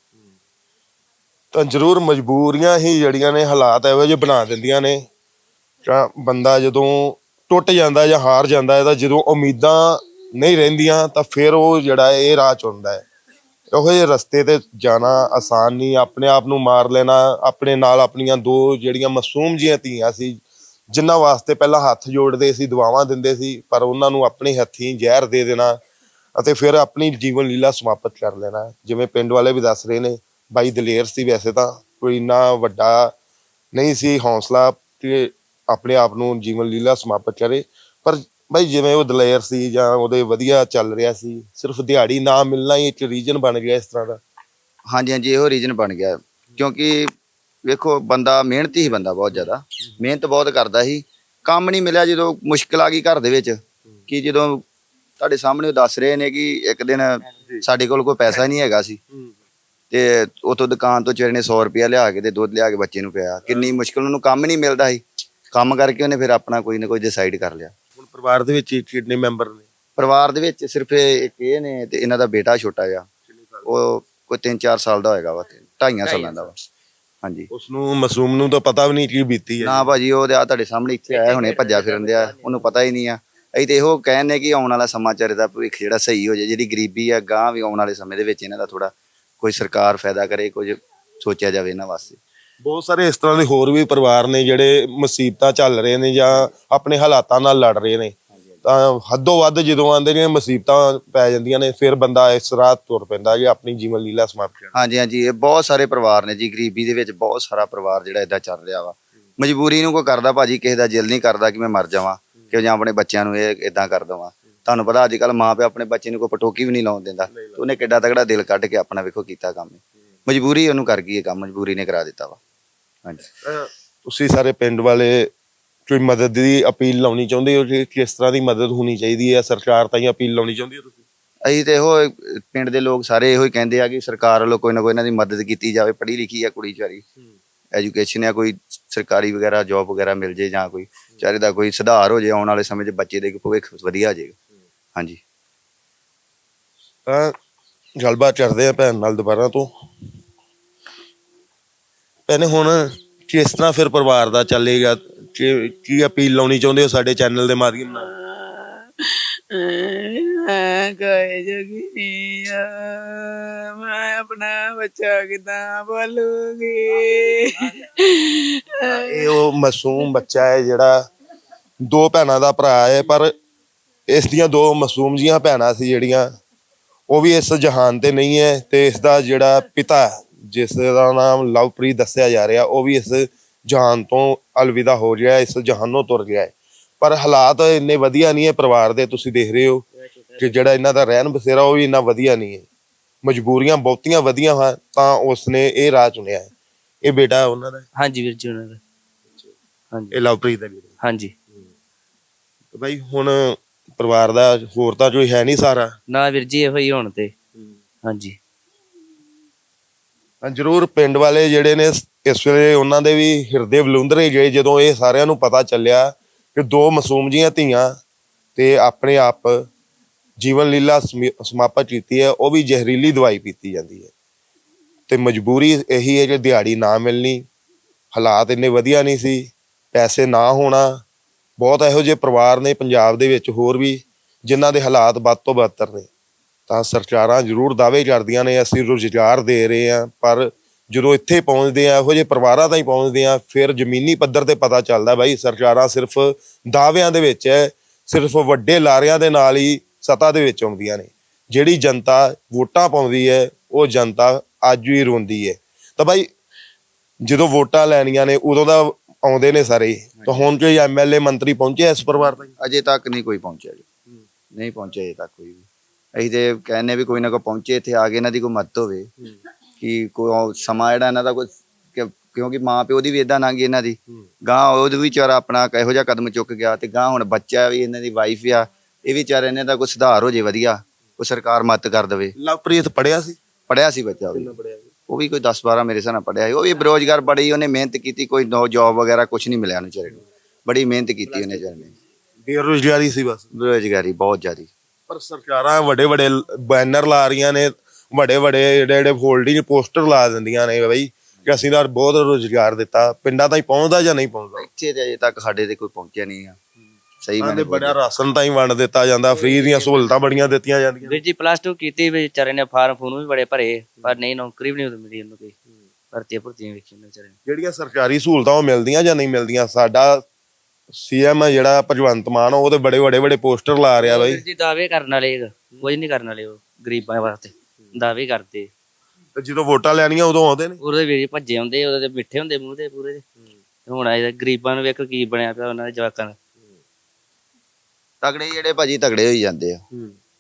ਤਾਂ ਜ਼ਰੂਰ ਮਜਬੂਰੀਆਂ ਹੀ ਜਿਹੜੀਆਂ ਨੇ ਹਾਲਾਤ ਇਹੋ ਜਿਹੇ ਬਣਾ ਦਿੰਦੀਆਂ ਨੇ। ਤਾਂ ਬੰਦਾ ਜਦੋਂ ਟੁੱਟ ਜਾਂਦਾ ਜਾਂ ਹਾਰ ਜਾਂਦਾ ਹੈ ਤਾਂ ਜਦੋਂ ਉਮੀਦਾਂ ਨਹੀਂ ਰਹਿੰਦੀਆਂ, ਤਾਂ ਫਿਰ ਉਹ ਜਿਹੜਾ ਇਹ ਰਾਹ ਚੁਣਦਾ ਹੈ। ਇਹੋ ਜਿਹੇ ਰਸਤੇ ਤੇ ਜਾਣਾ ਆਸਾਨ ਨਹੀਂ, ਆਪਣੇ ਆਪ ਨੂੰ ਮਾਰ ਲੈਣਾ, ਆਪਣੇ ਨਾਲ ਆਪਣੀਆਂ ਦੋ ਜਿਹੜੀਆਂ ਮਾਸੂਮ ਜੀਆਂ ਧੀਆਂ ਸੀ, ਜਿਨ੍ਹਾਂ ਵਾਸਤੇ ਪਹਿਲਾਂ ਹੱਥ ਜੋੜਦੇ ਸੀ, ਦੁਆਵਾਂ ਦਿੰਦੇ ਸੀ, ਪਰ ਉਹਨਾਂ ਨੂੰ ਆਪਣੇ ਹੱਥੀਂ ਜ਼ਹਿਰ ਦੇ ਦੇਣਾ ਅਤੇ ਫਿਰ ਆਪਣੀ ਜੀਵਨ ਲੀਲਾ ਸਮਾਪਤ ਕਰ ਲੈਣਾ। ਜਿਵੇਂ ਪਿੰਡ ਵਾਲੇ ਵੀ ਦੱਸ ਰਹੇ ਨੇ, ਬਾਈ ਦਲੇਰ ਸੀ ਵੈਸੇ ਤਾਂ, ਕੋਈ ਇੰਨਾ ਵੱਡਾ ਨਹੀਂ ਸੀ ਹੌਸਲਾ ਕਿ ਆਪਣੇ ਆਪ ਨੂੰ ਜੀਵਨ ਲੀਲਾ ਸਮਾਪਤ ਕਰੇ, ਪਰ ਬਾਈ ਜਿਵੇਂ ਉਹ ਦਲੇਰ ਸੀ ਜਾਂ ਉਹਦੇ ਵਧੀਆ ਚੱਲ ਰਿਹਾ ਸੀ, ਸਿਰਫ ਦਿਹਾੜੀ ਨਾ ਮਿਲਣਾ ਹੀ ਇੱਕ ਰੀਜਨ ਬਣ ਗਿਆ ਇਸ ਤਰ੍ਹਾਂ ਦਾ। ਹਾਂਜੀ ਹਾਂਜੀ, ਇਹੋ ਰੀਜਨ ਬਣ ਗਿਆ। ਕਿਉਂਕਿ ਵੇਖੋ, ਬੰਦਾ ਮਿਹਨਤੀ ਹੀ ਬੰਦਾ ਬਹੁਤ ਜ਼ਿਆਦਾ। ਮਿਹਨਤ ਬਹੁਤ ਕਰਦਾ ਸੀ। ਕੰਮ ਨਹੀਂ ਮਿਲਿਆ ਜਦੋਂ ਮੁਸ਼ਕਲ ਆ ਗਈ ਘਰ ਦੇ ਵਿੱਚ। ਕਿ ਜਦੋਂ ਤੁਹਾਡੇ ਸਾਹਮਣੇ ਉਹ ਦੱਸ ਰਹੇ ਨੇ ਕਿ ਇੱਕ ਦਿਨ ਸਾਡੇ ਕੋਲ ਕੋਈ ਪੈਸਾ ਨਹੀਂ ਹੈਗਾ ਸੀ। ਤੇ ਉਤੋਂ ਦੁਕਾਨ ਤੋਂ ਚਿਹਰੇ ਨੇ 100 ਰੁਪਇਆ ਲਿਆ ਕੇ ਤੇ ਦੁੱਧ ਲਿਆ ਕੇ ਬੱਚੇ ਨੂੰ ਪਿਆ। ਕਿੰਨੀ ਮੁਸ਼ਕਲ, ਉਹਨੂੰ ਕੰਮ ਨਹੀਂ ਮਿਲਦਾ ਸੀ। ਕੰਮ ਕਰਕੇ ਉਹਨੇ ਫਿਰ ਆਪਣਾ ਕੋਈ ਨਾ ਕੋਈ ਡਿਸਾਈਡ ਕਰ ਲਿਆ। ਪਰਿਵਾਰ ਦੇ ਵਿੱਚ ਕਿੰਨੇ ਮੈਂਬਰ ਨੇ? ਪਰਿਵਾਰ ਦੇ ਵਿੱਚ ਸਿਰਫ ਇਹ- ਇੱਕ ਇਹ ਨੇ ਤੇ ਇਹਨਾਂ ਦਾ ਬੇਟਾ ਛੋਟਾ ਜਿਹਾ। ਉਹ ਕੋਈ 3-4 ਸਾਲ ਦਾ ਹੋਏਗਾ ਵਾ ਤੇ ਢਾਈਆਂ ਸਾਲਾਂ ਦਾ ਵਾ। ਹਾਂਜੀ। ਉਸ ਨੂੰ ਮਾਸੂਮ ਨੂੰ ਤਾਂ ਪਤਾ ਵੀ ਨਹੀਂ ਕੀ ਬੀਤੀ ਹੈ। ਨਾ ਭਾਜੀ ਉਹ ਤੇ ਆ ਤੁਹਾਡੇ ਸਾਹਮਣੇ ਇੱਥੇ ਆਇਆ ਹੁਣੇ ਭੱਜਾ ਫਿਰਨ ਦਿਆ ਉਹਨੂੰ ਪਤਾ ਹੀ ਨਹੀਂ ਆ। ਅਸੀਂ ਤੇ ਇਹੋ ਕਹਿੰਨੇ ਕਿ ਆਉਣ ਵਾਲਾ ਸਮਾਚਾਰ ਦਾ ਭਵਿੱਖ ਜਿਹੜਾ ਸਹੀ ਹੋ ਜਾਏ ਜਿਹੜੀ ਗਰੀਬੀ ਆ ਗਾਂ ਵੀ ਆਉਣ ਵਾਲੇ ਸਮੇਂ ਦੇ ਵਿੱਚ ਇਹਨਾਂ ਦਾ ਥੋੜਾ ਕੋਈ ਸਰਕਾਰ ਫਾਇਦਾ ਕਰੇ ਕੁਝ ਸੋਚਿਆ ਜਾਵੇ ਇਹਨਾਂ ਵਾਸਤੇ। ਬਹੁਤ ਸਾਰੇ ਇਸ ਤਰ੍ਹਾਂ ਦੇ ਹੋਰ ਵੀ ਪਰਿਵਾਰ ਨੇ ਜਿਹੜੇ ਮੁਸੀਬਤਾਂ ਚੱਲ ਰਹੇ ਨੇ ਜਾਂ ਆਪਣੇ ਹਾਲਾਤਾਂ ਨਾਲ ਲੜ ਰਹੇ ਨੇ। ਤਾਂ ਹੱਦੋਂ ਵੱਧ ਜਦੋਂ ਆਂਦੇ ਨੇ ਮੁਸੀਬਤਾਂ ਪੈ ਜਾਂਦੀਆਂ ਨੇ, ਫਿਰ ਬੰਦਾ ਇਸ ਰਾਹ ਤੁਰ ਪੈਂਦਾ ਕਿ ਆਪਣੀ ਜੀਵਨ ਲੀਲਾ ਸਮਾਪਤ ਕਰਨਾ। ਹਾਂਜੀ ਹਾਂਜੀ, ਇਹ ਬਹੁਤ ਸਾਰੇ ਪਰਿਵਾਰ ਨੇ ਜੀ, ਗਰੀਬੀ ਦੇ ਵਿੱਚ ਬਹੁਤ ਸਾਰਾ ਪਰਿਵਾਰ ਜਿਹੜਾ ਇਦਾਂ ਚੱਲ ਰਿਹਾ ਵਾ। ਮਜਬੂਰੀ ਨੂੰ ਕੋਈ ਕਰਦਾ ਭਾਜੀ, ਕਿਸੇ ਦਾ ਦਿਲ ਨਹੀਂ ਕਰਦਾ ਕਿ ਮੈਂ ਮਰ ਜਾਵਾਂ ਕਿ ਜਾਂ ਆਪਣੇ ਬੱਚਿਆਂ ਨੂੰ ਇਹ ਇਦਾਂ ਕਰ ਦਵਾਂ। ਤੁਹਾਨੂੰ ਪਤਾ ਅੱਜ ਕੱਲ ਮਾਂ ਪਿਓ ਆਪਣੇ ਬੱਚੇ ਨੂੰ ਕੋਈ ਪਟੋਕੀ ਵੀ ਨਹੀਂ ਲਾਉਣ ਦਿੰਦਾ। ਉਹਨੇ ਕਿੱਡਾ ਤਗੜਾ ਦਿਲ ਕੱਢ ਕੇ ਆਪਣਾ ਵੇਖੋ ਕੀਤਾ ਕੰਮ ਮਜਬੂਰੀ ਉਹਨੂੰ ਕਰ ਗਈ ਇਹ ਕੰਮ, ਮਜਬੂਰੀ ਨੇ ਕਰਾ ਦਿੱਤਾ ਵਾ। ਹਾਂਜੀ। ਤੁਸੀਂ ਸਾਰੇ ਪਿੰਡ ਵਾਲੇ ਕੋਈ ਮਦਦ ਦੀ ਅਪੀਲ ਲਾਉਣੀ ਚਾਹੁੰਦੇ ਹੋ? ਕਿ ਕਿਸ ਤਰ੍ਹਾਂ ਦੀ ਮਦਦ ਹੋਣੀ ਚਾਹੀਦੀ ਹੈ? ਸਰਕਾਰ ਤਾਈਂ ਅਪੀਲ ਲਾਉਣੀ ਚਾਹੁੰਦੀ ਹੋ ਤੁਸੀਂ? ਅਸੀਂ ਤੇ ਇਹੋ ਪਿੰਡ ਦੇ ਲੋਕ ਸਾਰੇ ਇਹੋ ਹੀ ਕਹਿੰਦੇ ਆ ਕਿ ਸਰਕਾਰ ਵੱਲੋਂ ਕੋਈ ਨਾ ਕੋਈ ਇਹਨਾਂ ਦੀ ਮਦਦ ਕੀਤੀ ਜਾਵੇ ਪੜ੍ਹੀ ਲਿਖੀ ਆ ਕੁੜੀ ਚਾਰੀ। ਐਜੂਕੇਸ਼ਨ ਆ ਕੋਈ ਸਰਕਾਰੀ ਵਗੈਰਾ ਜੌਬ ਵਗੈਰਾ ਮਿਲ ਜੇ ਜਾਂ ਕੋਈ ਚਾਰੇ ਦਾ ਕੋਈ ਸੁਧਾਰ ਹੋ ਜੇ ਆਉਣ ਵਾਲੇ ਸਮੇਂ 'ਚ ਬੱਚੇ ਦੇ ਭਵਿੱਖ ਵਧੀਆ ਹੋ ਜਾਏਗਾ ਹਾਂਜੀ। ਤਾਂ ਗੱਲਬਾਤ ਕਰਦੇ ਆ ਭੈਣ ਨਾਲ ਦੁਬਾਰਾ ਤੋਂ। ਭੈਣੇ ਹੁਣ ਕਿਸ ਤਰ੍ਹਾਂ ਫਿਰ ਪਰਿਵਾਰ ਦਾ ਚੱਲੇਗਾ? ਕੀ ਕੀ ਅਪੀਲ ਲਾਉਣੀ ਚਾਹੁੰਦੇ ਹੋ ਸਾਡੇ ਚੈਨਲ ਦੇ ਮਾਧਿਅਮ ਨਾਲ? ਮੈਂ ਕੋਈ ਜੋਗੀ ਨਹੀਂ ਆ ਮੈਂ ਆਪਣਾ ਬੱਚਾ ਕਿਦਾਂ ਬੋਲੂਗੀ? ਇਹ ਉਹ ਮਾਸੂਮ ਬੱਚਾ ਹੈ ਜਿਹੜਾ ਦੋ ਭੈਣਾਂ ਦਾ ਭਰਾ ਹੈ ਪਰ ਇਸ ਦੀਆਂ ਦੋ ਮਾਸੂਮ ਜੀਆਂ ਭੈਣਾਂ ਸੀ ਜਿਹੜੀਆਂ ਉਹ ਵੀ ਇਸ ਜਹਾਨ ਤੇ ਨਹੀਂ ਹੈ ਤੇ ਇਸ ਦਾ ਜਿਹੜਾ ਪਿਤਾ ਜਿਸ ਦਾ ਨਾਮ ਲਵਪ੍ਰੀਤ ਦੱਸਿਆ ਜਾ ਰਿਹਾ ਉਹ ਵੀ ਇਸ ਜਹਾਨ ਤੋਂ ਅਲਵਿਦਾ ਹੋ ਗਿਆ ਇਸ ਜਹਾਨੋਂ ਤੁਰ ਗਿਆ ਹੈ। ਪਰ ਹਾਲਾਤ ਇੰਨੇ ਵਧੀਆ ਨਹੀਂ ਹੈ ਪਰਿਵਾਰ ਦੇ ਤੁਸੀਂ ਦੇਖ ਰਹੇ ਹੋ ਕਿ ਜਿਹੜਾ ਇਹਨਾਂ ਦਾ ਰਹਿਣ ਬਸੇਰਾ ਉਹ ਵੀ ਇੰਨਾ ਵਧੀਆ ਨਹੀਂ ਹੈ। ਮਜਬੂਰੀਆਂ ਬਹੁਤੀਆਂ ਵਧੀਆਂ ਹਨ ਤਾਂ ਉਸਨੇ ਇਹ ਰਾਹ ਚੁਣਿਆ ਹੈ। ਇਹ ਬੇਟਾ ਉਹਨਾਂ ਦਾ। ਹਾਂਜੀ ਵੀਰ ਜੀ ਉਹਨਾਂ ਦਾ। ਹਾਂਜੀ। ਇਹ ਲਵਪ੍ਰੀਤ ਦਾ ਬੇਟਾ ਹਾਂਜੀ। ਤੇ ਬਾਈ ਹੁਣ ਪਰਿਵਾਰ ਦਾ ਹੋਰ ਤਾਂ ਕੋਈ ਹੈ ਨਹੀਂ ਸਾਰਾ? ਨਾ ਵੀਰ ਜੀ ਇਹੋ ਹੀ ਹੁਣ ਤੇ। ਹਾਂਜੀ। ਜਰੂਰ ਪਿੰਡ ਵਾਲੇ ਜਿਹੜੇ ਨੇ ਇਸ ਵੇਲੇ ਉਹਨਾਂ ਦੇ ਵੀ ਹਿਰਦੇ ਬਲੁੰਦਰੇ ਗਏ, ਜਦੋਂ ਇਹ ਸਾਰਿਆਂ ਨੂੰ ਪਤਾ ਚੱਲਿਆ ਕਿ ਦੋ ਮਾਸੂਮ ਜੀਆਂ ਧੀਆਂ ਤੇ ਆਪਣੇ ਆਪ ਜੀਵਨ ਲੀਲਾ ਸਮੀ- ਸਮਾਪਤ ਕੀਤੀ ਹੈ, ਉਹ ਵੀ ਜ਼ਹਿਰੀਲੀ ਦਵਾਈ ਪੀਤੀ ਜਾਂਦੀ ਹੈ। ਤੇ ਮਜਬੂਰੀ ਇਹੀ ਹੈ ਕਿ ਦਿਹਾੜੀ ਨਾ ਮਿਲਣੀ, ਹਾਲਾਤ ਇੰਨੇ ਵਧੀਆ ਨਹੀਂ ਸੀ, ਪੈਸੇ ਨਾ ਹੋਣਾ, ਬਹੁਤ ਇਹੋ ਜਿਹੇ ਪਰਿਵਾਰ ਨੇ ਪੰਜਾਬ ਦੇ ਵਿੱਚ ਹੋਰ ਵੀ, ਜਿਨ੍ਹਾਂ ਦੇ ਹਾਲਾਤ ਵੱਧ ਤੋਂ ਬਦਤਰ ਨੇ। ਤਾਂ ਸਰਕਾਰਾਂ ਜ਼ਰੂਰ ਦਾਅਵੇ ਕਰਦੀਆਂ ਨੇ ਅਸੀਂ ਰੁਜ਼ਗਾਰ ਦੇ ਰਹੇ ਹਾਂ ਪਰ ਜਦੋਂ ਇੱਥੇ ਪਹੁੰਚਦੇ ਆ ਇਹੋ ਜਿਹੇ ਪਰਿਵਾਰਾਂ ਤਾਈਂ ਪਹੁੰਚਦੇ ਆ ਫਿਰ ਜ਼ਮੀਨੀ ਪੱਧਰ ਤੇ ਪਤਾ ਚੱਲਦਾ ਬਾਈ ਸਰਕਾਰਾਂ ਸਿਰਫ ਦਾਅਵਿਆਂ ਦੇ ਵਿੱਚ ਹੈ ਸਿਰਫ ਵੱਡੇ ਲਾਰਿਆਂ ਦੇ ਨਾਲ ਹੀ ਸੱਤਾ ਦੇ ਵਿੱਚ ਆਉਂਦੀਆਂ ਨੇ। ਜਿਹੜੀ ਜਨਤਾ ਵੋਟਾਂ ਪਾਉਂਦੀ ਹੈ ਉਹ ਜਨਤਾ ਅੱਜ ਵੀ ਰੋਂਦੀ ਹੈ। ਤਾਂ ਬਾਈ ਜਦੋਂ ਵੋਟਾਂ ਲੈਣੀਆਂ ਨੇ ਉਦੋਂ ਦਾ ਆਉਂਦੇ ਨੇ ਸਾਰੇ। ਹੀ। ਤਾਂ ਹੁਣ ਕੋਈ ਐਮਐਲਏ ਮੰਤਰੀ ਪਹੁੰਚਿਆ ਇਸ ਪਰਿਵਾਰ ਤਾਈਂ? ਅਜੇ ਤੱਕ ਨਹੀਂ ਕੋਈ ਪਹੁੰਚਿਆ ਜੀ। ਨਹੀਂ ਪਹੁੰਚਿਆ ਅਜੇ ਤੱਕ ਕੋਈ ਵੀ। ਅਸੀਂ ਤੇ ਕਹਿੰਨੇ ਵੀ ਕੋਈ ਨਾ ਕੋਈ ਪਹੁੰਚੇ ਇੱਥੇ ਆ ਕੇ ਇਹਨਾਂ ਦੀ ਕੋਈ ਮਦਦ ਹੋਵੇ। ਕਿ ਕੋਈ ਉਹ ਸਮਾਂ ਜਿਹੜਾ ਇਹਨਾਂ ਦਾ ਕੋਈ ਕਿ- ਕਿਉਂਕਿ ਮਾਂ ਪਿਓ ਦੀ ਵੀ ਇਦਾਂ ਲੰਘੀ ਇਹਨਾਂ ਦੀ। ਗਾਂ ਉਹਦੇ ਵੀ ਵਿਚਾਰਾ ਆਪਣਾ ਇਹੋ ਜਿਹਾ ਕਦਮ ਚੁੱਕ ਗਿਆ ਤੇ ਗਾਂ ਹੁਣ ਬੱਚਾ ਵੀ ਇਹਨਾਂ ਦੀ ਵਾਈਫ ਆ ਇਹ ਵੀ ਵਿਚਾਰੇ ਇਹਨਾਂ ਦਾ ਕੋਈ ਸੁਧਾਰ ਹੋ ਜੇ ਵਧੀਆ ਉਹ ਸਰਕਾਰ ਮਦਦ ਕਰ ਦੇਵੇ। ਲਵਪ੍ਰੀਤ ਪੜਿਆ ਸੀ? ਪੜਿਆ ਸੀ ਬੱਚਾ ਉਹ ਵੀ। ਉਹ ਵੀ ਕੋਈ 10 12 ਮੇਰੇ ਹਿਸਾਬ ਨਾਲ ਪੜਿਆ ਸੀ। ਉਹ ਵੀ ਬੇਰੋਜ਼ਗਾਰ ਬੜੀ ਉਹਨੇ ਮਿਹਨਤ ਕੀਤੀ ਕੋਈ ਨੋ ਜੌਬ ਵਗੈਰਾ ਕੁਝ ਨਹੀਂ ਮਿਲਿਆ ਉਹਨੂੰ ਵਿਚਾਰੇ ਨੂੰ। ਬੜੀ ਮਿਹਨਤ ਕੀਤੀ ਉਹਨੇ ਵਿਚਾਰੇ ਨੇ। ਬੇਰੁਜ਼ਗਾਰੀ ਸੀ ਬਸ। ਬੇਰੋਜ਼ਗਾਰੀ ਬਹੁਤ ਜ਼ਿਆਦੀ। ਪਰ ਸਰਕਾਰਾਂ ਵੱਡੇ ਵੱਡੇ ਬੈਨਰ ਲਾ ਰਹੀਆਂ ਨੇ ਵੱਡੇ ਵੱਡੇ ਜਿਹੜੇ ਜਿਹੜੇ ਫੋਲਡਿੰਗ ਪੋਸਟਰ ਲਾ ਦਿੰਦੀਆਂ ਨੇ ਬਈ ਕਿ ਅਸੀਂ ਤਾਂ ਬਹੁਤ ਰੋਜ਼ਗਾਰ ਦਿੱਤਾ ਪਿੰਡਾਂ ਤਾਈਂ ਪਹੁੰਚਦਾ ਜਾਂ ਨਹੀਂ ਪਹੁੰਚਦਾ? ਇੱਥੇ ਤੇ ਅਜੇ ਤੱਕ ਸਾਡੇ ਤੇ ਕੋਈ ਪਹੁੰਚਿਆ ਨਹੀਂ ਆ। ਸਹੀ ਮੈਨੇ ਬੜਾ ਰਾਸ਼ਨ ਤਾਈਂ ਵੰਡ ਦਿੱਤਾ ਜਾਂਦਾ ਫ੍ਰੀ ਦੀਆਂ ਸਹੂਲਤਾਂ ਬੜੀਆਂ ਦਿੱਤੀਆਂ ਜਾਂਦੀਆਂ। ਵੀਰ ਜੀ ਪਲੱਸ 2 ਕੀਤੀ ਵੀ ਵਿਚਾਰੇ ਨੇ ਫਾਰਮ ਫੂਨ ਵੀ ਬੜੇ ਭਰੇ ਪਰ ਨਹੀਂ ਨੌਕਰੀ ਵੀ ਨਹੀਂ ਮਿਲੀ ਉਹਨੂੰ ਕੋਈ। ਭਰਤੀ ਭਰਤੀਆਂ ਵੇਖੀ ਵਿਚਾਰੇ ਨੇ। ਜਿਹੜੀਆਂ ਸਰਕਾਰੀ ਸਹੂਲਤਾਂ ਉਹ ਮਿਲਦੀਆਂ ਜਾਂ ਨਹੀਂ ਮਿਲਦੀਆਂ ਸਾਡਾ ਸੀਐਮ ਆ ਜਿਹੜਾ ਭਗਵੰਤ ਮਾਨ ਉਹਦੇ ਬੜੇ ਵੱਡੇ ਵੱਡੇ ਪੋਸਟਰ ਲਾ ਰਿਹਾ ਬਈ। ਜੀ ਦਾਅਵੇ ਕਰਨ ਵਾਲੇ ਹੈਗਾ, ਕੁਝ ਨਹੀਂ ਕਰਨ ਵਾਲੇ ਉਹ ਗਰੀਬਾਂ ਵਾਸਤੇ। ਦਾਅਵੇ ਕਰਦੇ। ਤੇ ਜਦੋਂ ਵੋਟਾਂ ਲੈਣੀਆਂ ਉਦੋਂ ਆਉਂਦੇ ਨੇ ਉਹਦੇ ਵੀਰ ਜੀ ਭੱਜੇ ਹੁੰਦੇ ਉਹਦੇ ਤੇ ਮਿੱਠੇ ਹੁੰਦੇ ਮੂੰਹ ਤੇ ਪੂਰੇ। ਤੇ ਹੁਣ ਇਹ ਗਰੀਬਾਂ ਨੂੰ ਵੇਖੋ ਕੀ ਬਣਿਆ ਪਿਆ ਉਹਨਾਂ ਦੇ ਜਵਾਕਾਂ ਦਾ। ਤਗੜੇ ਜਿਹੜੇ ਭਾਜੀ ਤਗੜੇ ਹੋਈ ਜਾਂਦੇ ਆ।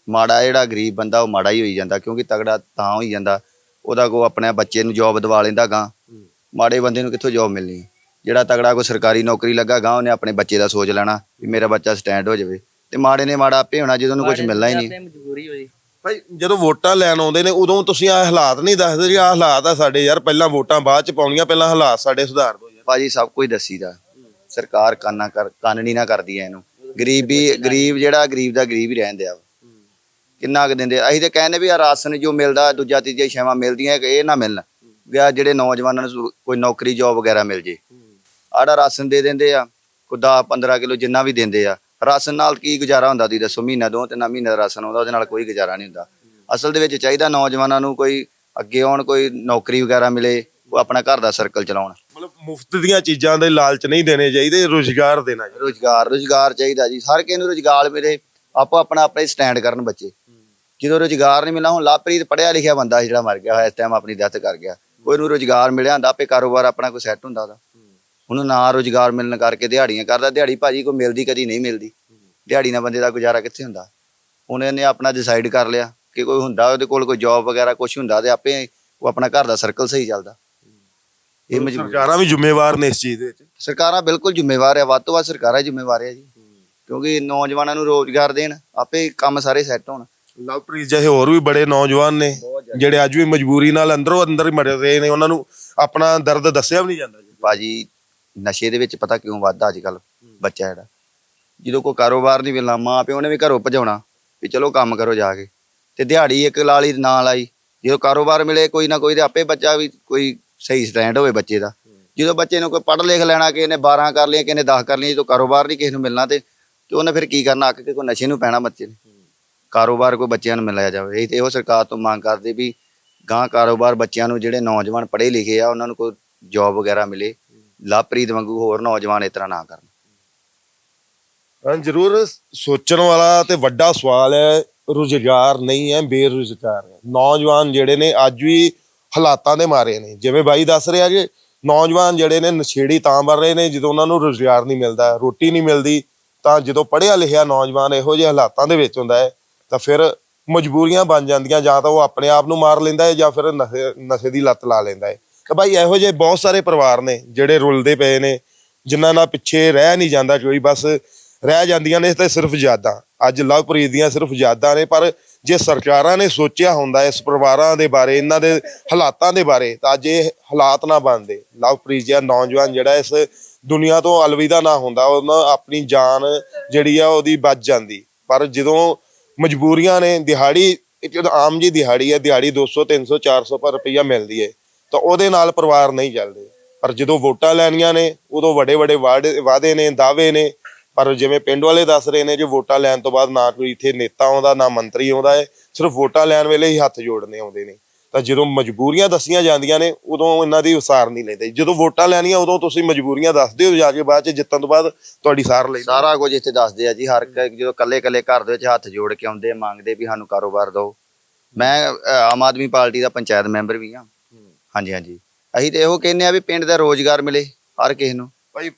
ਮਾੜਾ ਜਿਹੜਾ ਗਰੀਬ ਬੰਦਾ ਉਹ ਮਾੜਾ ਹੀ ਹੋਈ ਜਾਂਦਾ ਕਿਉਂਕਿ ਤਗੜਾ ਤਾਂ ਹੋਈ ਜਾਂਦਾ। ਉਹਦਾ ਕੋ ਆਪਣੇ ਬੱਚੇ ਨੂੰ ਜੌਬ ਦਵਾ ਲੈਂਦਾ ਗਾਂ। ਮਾੜੇ ਬੰਦੇ ਨੂੰ ਕਿੱਥੋਂ ਜੌਬ ਮਿਲਣੀ? ਜਿਹੜਾ ਤਗੜਾ ਕੋਈ ਸਰਕਾਰੀ ਨੌਕਰੀ ਲੱਗਾ ਗਾਂ ਉਹਨੇ ਆਪਣੇ ਬੱਚੇ ਦਾ ਸੋਚ ਲੈਣਾ ਵੀ ਮੇਰਾ ਬੱਚਾ ਸਟੈਂਡ ਹੋ ਜਾਵੇ। ਤੇ ਮਾੜੇ ਨੇ ਮਾੜਾ ਆਪੇ ਹੋਣਾ ਜਦੋਂ ਉਹਨੂੰ ਕੁਝ ਮਿਲਣਾ ਹੀ ਨਹੀਂ। ਆਪੇ ਮਜਬੂਰੀ ਹੋਈ। ਭਾਈ ਜਦੋਂ ਵੋਟਾਂ ਲੈਣ ਆਉਂਦੇ ਨੇ ਉਦੋਂ ਤੁਸੀਂ ਆ ਹਾਲਾਤ ਨਹੀਂ ਦੱਸਦੇ ਜੀ ਆ ਹਾਲਾਤ ਆ ਸਾਡੇ ਯਾਰ ਪਹਿਲਾਂ ਵੋਟਾਂ ਬਾਅਦ ਚ ਪਾਉਣੀਆਂ ਪਹਿਲਾਂ ਹਾਲਾਤ ਸਾਡੇ ਸੁਧਾਰ ਦੋ ਯਾਰ। ਭਾਜੀ ਸਭ ਕੁਝ ਦੱਸੀਦਾ। ਸਰਕਾਰ ਕਾਨਾ ਕਰ ਕਾਨਣੀ ਨਾ ਕਰਦੀ ਐ ਇਹਨੂੰ। ਗਰੀਬੀ ਗਰੀਬ ਜਿਹੜਾ ਗਰੀਬ ਦਾ ਗਰੀਬ ਹੀ ਰਹਿਣ ਦਿਆ ਵਾ। ਕਿੰਨਾ ਕੁ ਦਿੰਦੇ ਅਸੀਂ ਤੇ ਕਹਿੰਦੇ ਵੀ ਆ ਰਾਸ਼ਨ ਜੋ ਮਿਲਦਾ ਦੂਜਾ ਤੀਜਾ ਛੇਵਾਂ ਮਿਲਦੀਆਂ ਇਹ ਨਾ ਮਿਲਣ। ਵੀ ਆਹ ਜਿਹੜੇ ਨੌਜਵਾਨਾਂ ਨੂੰ ਕੋਈ ਨੌਕਰੀ ਜੌਬ ਵਗੈਰਾ ਮਿਲ ਜੇ। ਆੜਾ ਰਾਸ਼ਨ ਦੇ ਦਿੰਦੇ ਆ ਕੋਈ 10 15 ਕਿਲੋ ਜਿੰਨਾ ਵੀ ਦਿੰਦੇ ਆ। ਰਾਸ਼ਨ ਨਾਲ ਕੀ ਗੁਜ਼ਾਰਾ ਹੁੰਦਾ ਤੁਸੀਂ ਦੱਸੋ ਮਹੀਨਾ ਦੋ ਤਿੰਨ ਮਹੀਨੇ ਦਾ ਰਾਸ਼ਨ ਆਉਂਦਾ ਉਹਦੇ ਨਾਲ ਕੋਈ ਗੁਜ਼ਾਰਾ ਨਹੀਂ ਹੁੰਦਾ। ਅਸਲ ਦੇ ਵਿੱਚ ਚਾਹੀਦਾ ਨੌਜਵਾਨਾਂ ਨੂੰ ਕੋਈ ਅੱਗੇ ਆਉਣ ਕੋਈ ਨੌਕਰੀ ਵਗੈਰਾ ਮਿਲੇ ਉਹ ਆਪਣਾ ਘਰ ਦਾ ਸਰਕਲ ਚਲਾਉਣ। ਮਤਲਬ ਮੁਫਤ ਦੀਆਂ ਚੀਜ਼ਾਂ ਦੇ ਲਾਲਚ ਨਹੀਂ ਦੇਣੇ ਚਾਹੀਦੇ ਰੋਜ਼ਗਾਰ ਦੇਣਾ ਚਾਹੀਦਾ। ਰੋਜ਼ਗਾਰ ਰੋਜ਼ਗਾਰ ਚਾਹੀਦਾ ਜੀ। ਹਰ ਕਿਸੇ ਨੂੰ ਰੋਜ਼ਗਾਰ ਮਿਲੇ ਆਪੋ ਆਪਣਾ ਆਪਣੇ ਸਟੈਂਡ ਕਰਨ ਬੱਚੇ। ਜਦੋਂ ਰੋਜ਼ਗਾਰ ਨਹੀਂ ਮਿਲਣਾ ਹੁਣ ਲਾਪਰੀਤ ਪੜਿਆ ਲਿਖਿਆ ਬੰਦਾ ਜਿਹੜਾ ਮਰ ਗਿਆ ਹੋਇਆ ਇਸ ਟਾਈਮ ਆਪਣੀ ਡੈਥ ਕਰ ਗਿਆ। ਕੋਈ ਨੂੰ ਰੋਜ਼ਗਾਰ ਮਿਲਿਆ ਹੁੰਦਾ ਆਪੇ ਕਾਰੋਬਾਰ ਆਪਣਾ ਕੋਈ ਸੈੱਟ ਹੁੰਦਾ ਉਹਦਾ। ਉਹਨੂੰ ਨਾ ਰੋਜ਼ਗਾਰ ਮਿਲਣ ਕਰਕੇ ਦਿਹਾੜੀਆਂ ਕਰਦਾ ਦਿਹਾੜੀ ਭਾਜੀ ਕੋਈ ਮਿਲਦੀ ਕਦੀ ਨਹੀਂ ਮਿਲਦੀ। ਦਿਹਾੜੀ ਨਾਲ ਬੰਦੇ ਦਾ ਗੁਜ਼ਾਰਾ ਕਿੱਥੇ ਹੁੰਦਾ? ਹੁਣ ਇਹਨੇ ਆਪਣਾ ਡਿਸਾਈਡ ਕਰ ਲਿਆ ਕਿ ਕੋਈ ਹੁੰਦਾ ਉਹਦੇ ਕੋਲ ਕੋਈ ਜੌਬ ਵਗੈਰਾ ਕੁਝ ਹੁੰਦਾ ਤੇ ਆਪੇ ਉਹ ਆਪਣਾ ਘਰ ਦਾ ਸਰਕਲ ਸਹੀ ਚੱਲਦਾ। ਇਹ ਸਰਕਾਰਾਂ ਵੀ ਜ਼ਿੰਮੇਵਾਰ ਨੇ ਇਸ ਚੀਜ਼ ਦੇ ਵਿੱਚ। ਸਰਕਾਰਾਂ ਬਿਲਕੁਲ ਜ਼ਿੰਮੇਵਾਰ ਹੈ ਵੱਧ ਤੋਂ ਵੱਧ ਸਰਕਾਰਾਂ ਜ਼ਿੰਮੇਵਾਰ ਹੈ ਜੀ। ਕਿਉਂਕਿ ਨੌਜਵਾਨਾਂ ਨੂੰ ਰੋਜ਼ਗਾਰ ਦੇਣ ਆਪੇ ਕੰਮ ਸਾਰੇ ਸੈੱਟ ਹੋਣ। ਲਵਪ੍ਰੀਤ ਜਿਹੇ ਹੋਰ ਵੀ ਬੜੇ ਨੌਜਵਾਨ ਨੇ ਜਿਹੜੇ ਅੱਜ ਵੀ ਮਜਬੂਰੀ ਨਾਲ ਅੰਦਰੋਂ ਅੰਦਰ ਹੀ ਮਰ ਰਹੇ ਨੇ ਉਹਨਾਂ ਨੂੰ ਆਪਣਾ ਦਰਦ ਦੱਸਿਆ ਵੀ ਨਹੀਂ ਜਾਂਦਾ ਜੀ। ਭਾਜੀ ਨਸ਼ੇ ਦੇ ਵਿੱਚ ਪਤਾ ਕਿਉਂ ਵੱਧਦਾ ਅੱਜ ਕੱਲ ਬੱਚਾ ਜਿਹੜਾ? ਜਦੋਂ ਕੋਈ ਕਾਰੋਬਾਰ ਨਹੀਂ ਮਿਲਣਾ ਮਾਂ ਪਿਓ ਨੇ ਵੀ ਘਰੋਂ ਭਜਾਉਣਾ ਵੀ ਚਲੋ ਕੰਮ ਕਰੋ ਜਾ ਕੇ। ਤੇ ਦਿਹਾੜੀ ਇੱਕ ਲਾਲੀ ਨਾਲ ਆਈ। ਜਦੋਂ ਕਾਰੋਬਾਰ ਮਿਲੇ ਕੋਈ ਨਾ ਕੋਈ ਤੇ ਆਪੇ ਬੱਚਾ ਵੀ ਕੋਈ ਸਹੀ ਸਟੈਂਡ ਹੋਵੇ ਬੱਚੇ ਦਾ। ਜਦੋਂ ਬੱਚੇ ਨੂੰ ਕੋਈ ਪੜ੍ਹ ਲਿਖ ਲੈਣਾ ਕਿਸੇ ਨੇ 12 ਕਰ ਲਿਆ ਕਿਸੇ ਨੇ 10 ਕਰ ਲਿਆ ਜਦੋਂ ਕਾਰੋਬਾਰ ਨਹੀਂ ਕਿਸੇ ਨੂੰ ਮਿਲਣਾ ਤੇ ਤੇ ਉਹਨੇ ਫਿਰ ਕੀ ਕਰਨਾ? ਅੱਕ ਕੇ ਕੋਈ ਨਸ਼ੇ ਨੂੰ ਪੈਣਾ ਬੱਚੇ ਨੇ। ਕਾਰੋਬਾਰ ਕੋਈ ਬੱਚਿਆਂ ਨੂੰ ਮਿਲਿਆ ਜਾਵੇ। ਇਹ ਤੇ ਇਹੋ ਸਰਕਾਰ ਤੋਂ ਮੰਗ ਕਰਦੇ ਵੀ ਗਾਂ ਕਾਰੋਬਾਰ ਬੱਚਿਆਂ ਨੂੰ ਜਿਹੜੇ ਨੌਜਵਾਨ ਪੜ੍ਹੇ ਲਿਖੇ ਆ ਉਹਨਾਂ ਨੂੰ ਕੋਈ ਜੌਬ ਵਗੈਰਾ ਮਿਲੇ। ਲਾਪਰੀਤ ਵਾਂਗੂ ਹੋਰ ਨੌਜਵਾਨ ਇਸ ਤਰ੍ਹਾਂ ਨਾ ਕਰਨ। ਹਾਂ, ਜ਼ਰੂਰ ਸੋਚਣ ਵਾਲਾ ਤੇ ਵੱਡਾ ਸਵਾਲ ਹੈ, ਰੁਜ਼ਗਾਰ ਨਹੀਂ ਹੈ, ਬੇਰੁਜ਼ਗਾਰ ਹੈ। ਨੌਜਵਾਨ ਜਿਹੜੇ ਨੇ ਅੱਜ ਵੀ ਹਾਲਾਤਾਂ ਦੇ ਮਾਰੇ ਨੇ। ਜਿਵੇਂ ਬਾਈ ਦੱਸ ਰਿਹਾ ਕਿ ਨੌਜਵਾਨ ਜਿਹੜੇ ਨੇ ਨਸ਼ੇੜੀ ਤਾਂ ਬਣ ਰਹੇ ਨੇ, ਜਦੋਂ ਉਹਨਾਂ ਨੂੰ ਰੁਜ਼ਗਾਰ ਨਹੀਂ ਮਿਲਦਾ, ਰੋਟੀ ਨਹੀਂ ਮਿਲਦੀ, ਤਾਂ ਜਦੋਂ ਪੜ੍ਹਿਆ ਲਿਖਿਆ ਨੌਜਵਾਨ ਇਹੋ ਜਿਹੇ ਹਾਲਾਤਾਂ ਦੇ ਵਿੱਚ ਹੁੰਦਾ ਹੈ, ਤਾਂ ਫਿਰ ਮਜਬੂਰੀਆਂ ਬਣ ਜਾਂਦੀਆਂ, ਜਾਂ ਤਾਂ ਉਹ ਆਪਣੇ ਆਪ ਨੂੰ ਮਾਰ ਲੈਂਦਾ ਹੈ, ਜਾਂ ਫਿਰ ਨਸ਼ੇ ਨਸ਼ੇ ਦੀ ਲੱਤ ਲਾ ਲੈਂਦਾ ਹੈ। ਕਿ ਭਾਈ ਇਹੋ ਜਿਹੇ ਬਹੁਤ ਸਾਰੇ ਪਰਿਵਾਰ ਨੇ ਜਿਹੜੇ ਰੁਲਦੇ ਪਏ ਨੇ, ਜਿਨ੍ਹਾਂ ਨਾਲ ਪਿੱਛੇ ਰਹਿ ਨਹੀਂ ਜਾਂਦਾ ਕੋਈ, ਬਸ ਰਹਿ ਜਾਂਦੀਆਂ ਨੇ ਤੇ ਸਿਰਫ ਯਾਦਾਂ। ਅੱਜ ਲਵਪ੍ਰੀਤ ਦੀਆਂ ਸਿਰਫ ਯਾਦਾਂ ਨੇ, ਪਰ ਜੇ ਸਰਕਾਰਾਂ ਨੇ ਸੋਚਿਆ ਹੁੰਦਾ ਇਸ ਪਰਿਵਾਰਾਂ ਦੇ ਬਾਰੇ, ਇਹਨਾਂ ਦੇ ਹਾਲਾਤਾਂ ਦੇ ਬਾਰੇ, ਤਾਂ ਅੱਜ ਇਹ ਹਾਲਾਤ ਨਾ ਬਣਦੇ। ਲਵਪ੍ਰੀਤ ਜਿਹਾ ਨੌਜਵਾਨ ਜਿਹੜਾ ਇਸ ਦੁਨੀਆ ਤੋਂ ਅਲਵਿਦਾ ਨਾ ਹੁੰਦਾ ਉਹਨਾਂ ਆਪਣੀ ਜਾਨ ਜਿਹੜੀ ਆ ਉਹਦੀ ਬਚ ਜਾਂਦੀ। ਪਰ ਜਦੋਂ ਮਜਬੂਰੀਆਂ ਨੇ, ਦਿਹਾੜੀ, ਇੱਕ ਆਮ ਜੀ ਦਿਹਾੜੀ ਹੈ ਦਿਹਾੜੀ 200 300 400 ਪਰ ਰੁਪਈਆ ਮਿਲਦੀ ਹੈ ਤਾਂ ਉਹਦੇ ਨਾਲ ਪਰਿਵਾਰ ਨਹੀਂ ਚੱਲਦੇ। ਪਰ ਜਦੋਂ ਵੋਟਾਂ ਲੈਣੀਆਂ ਨੇ, ਉਦੋਂ ਵੱਡੇ ਵੱਡੇ ਵਾਅਦੇ ਵਾਅਦੇ ਨੇ, ਦਾਅਵੇ ਨੇ। ਪਰ ਜਿਵੇਂ ਪਿੰਡ ਵਾਲੇ ਦੱਸ ਰਹੇ ਨੇ ਕਿ ਵੋਟਾਂ ਲੈਣ ਤੋਂ ਬਾਅਦ ਨਾ ਕੋਈ ਇੱਥੇ ਨੇਤਾ ਆਉਂਦਾ, ਨਾ ਮੰਤਰੀ ਆਉਂਦਾ ਹੈ, ਸਿਰਫ ਵੋਟਾਂ ਲੈਣ ਵੇਲੇ ਹੀ ਹੱਥ ਜੋੜਨੇ ਆਉਂਦੇ ਨੇ। ਤਾਂ ਜਦੋਂ ਮਜਬੂਰੀਆਂ ਦੱਸੀਆਂ ਜਾਂਦੀਆਂ ਨੇ, ਉਦੋਂ ਇਹਨਾਂ ਦੀ ਉਸਾਰ ਨਹੀਂ ਲੈਂਦੇ। ਜਦੋਂ ਵੋਟਾਂ ਲੈਣੀਆਂ, ਉਦੋਂ ਤੁਸੀਂ ਮਜਬੂਰੀਆਂ ਦੱਸਦੇ ਹੋ ਜਾ ਕੇ ਬਾਅਦ ਚ, ਜਿੱਤਣ ਤੋਂ ਬਾਅਦ ਤੁਹਾਡੀ ਸਾਰ ਲੈਂਦੇ ਸਾਰਾ ਕੁਝ ਇੱਥੇ ਦੱਸਦੇ ਆ ਜੀ, ਹਰ ਇੱਕ ਜਦੋਂ ਕੱਲੇ ਕੱਲੇ ਘਰ ਦੇ ਵਿੱਚ ਹੱਥ ਜੋੜ ਕੇ ਆਉਂਦੇ ਮੰਗਦੇ ਵੀ ਸਾਨੂੰ ਕਾਰੋਬਾਰ ਦਿਓ। ਮੈਂ ਆਮ ਆਦਮੀ ਪਾਰਟੀ ਦਾ ਪੰਚਾਇਤ ਮੈਂਬਰ ਵੀ ਹਾਂ। ਹਾਂਜੀ ਹਾਂਜੀ। ਅਸੀਂ ਤੇ ਇਹੋ ਕਹਿੰਦੇ ਆ ਵੀ ਪਿੰਡ ਦਾ ਰੋਜ਼ਗਾਰ ਮਿਲੇ ਹਰ ਕਿਸੇ ਨੂੰ। ਭਾਈ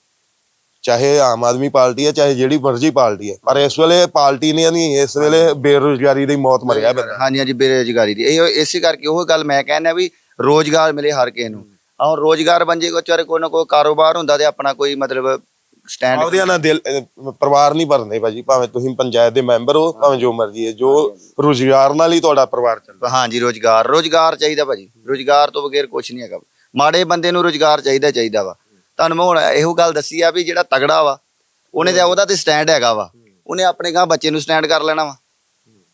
ਚਾਹੇ ਆਮ ਆਦਮੀ ਪਾਰਟੀ ਹੈ ਚਾਹੇ ਜਿਹੜੀ ਮਰਜ਼ੀ ਪਾਰਟੀ ਹੈ ਪਰ ਇਸ ਵੇਲੇ ਪਾਰਟੀ ਨੇ ਨਹੀਂ ਇਸ ਵੇਲੇ ਬੇਰੁਜ਼ਗਾਰੀ ਦੀ ਮੌਤ ਮਰਿਆ ਬੰਦਾ। ਹਾਂਜੀ ਹਾਂਜੀ ਬੇਰੁਜ਼ਗਾਰੀ ਦੀ। ਇਹ ਇਸੇ ਕਰਕੇ ਉਹ ਗੱਲ ਮੈਂ ਕਹਿੰਦਾ ਵੀ ਰੋਜ਼ਗਾਰ ਮਿਲੇ ਹਰ ਕਿਸੇ ਨੂੰ। ਆਹ ਰੋਜ਼ਗਾਰ ਬਣ ਜੇ ਕੋ ਚਾਰੇ ਕੋਈ ਨਾ ਕੋਈ ਕਾਰੋਬਾਰ ਹੁੰਦਾ ਤੇ ਆਪਣਾ ਕੋਈ ਮਤਲਬ ਸਟੈਂਡ ਉਹਦਿਆਂ ਨਾਲ ਦਿਲ ਅਹ ਪਰਿਵਾਰ ਨਹੀਂ ਭਰਦੇ ਭਾਜੀ ਭਾਵੇਂ ਤੁਸੀਂ ਪੰਚਾਇਤ ਦੇ ਮੈਂਬਰ ਹੋ ਭਾਵੇਂ ਜੋ ਮਰਜ਼ੀ ਹੈ ਜੋ ਰੁਜ਼ਗਾਰ ਨਾਲ ਹੀ ਤੁਹਾਡਾ ਪਰਿਵਾਰ ਚੱਲਦਾ। ਹਾਂਜੀ ਰੋਜ਼ਗਾਰ ਰੋਜ਼ਗਾਰ ਚਾਹੀਦਾ ਭਾਜੀ। ਰੋਜ਼ਗਾਰ ਤੋਂ ਬਗੈਰ ਕੁਝ ਨਹੀਂ ਹੈਗਾ। ਮਾੜੇ ਬੰਦੇ ਨੂੰ ਰੋਜ਼ਗਾਰ ਚਾਹੀਦਾ ਚਾਹੀਦਾ ਵਾ। ਤੁਹਾਨੂੰ ਮੈਂ ਹੁਣ ਇਹੋ ਗੱਲ ਦੱਸੀ ਆ ਵੀ ਜਿਹੜਾ ਤਗੜਾ ਵਾ ਉਹਨੇ ਤੇ ਉਹਦਾ ਤੇ ਸਟੈਂਡ ਹੈਗਾ ਵਾ। ਉਹਨੇ ਆਪਣੇ ਗਾਂ ਬੱਚੇ ਨੂੰ ਸਟੈਂਡ ਕਰ ਲੈਣਾ ਵਾ।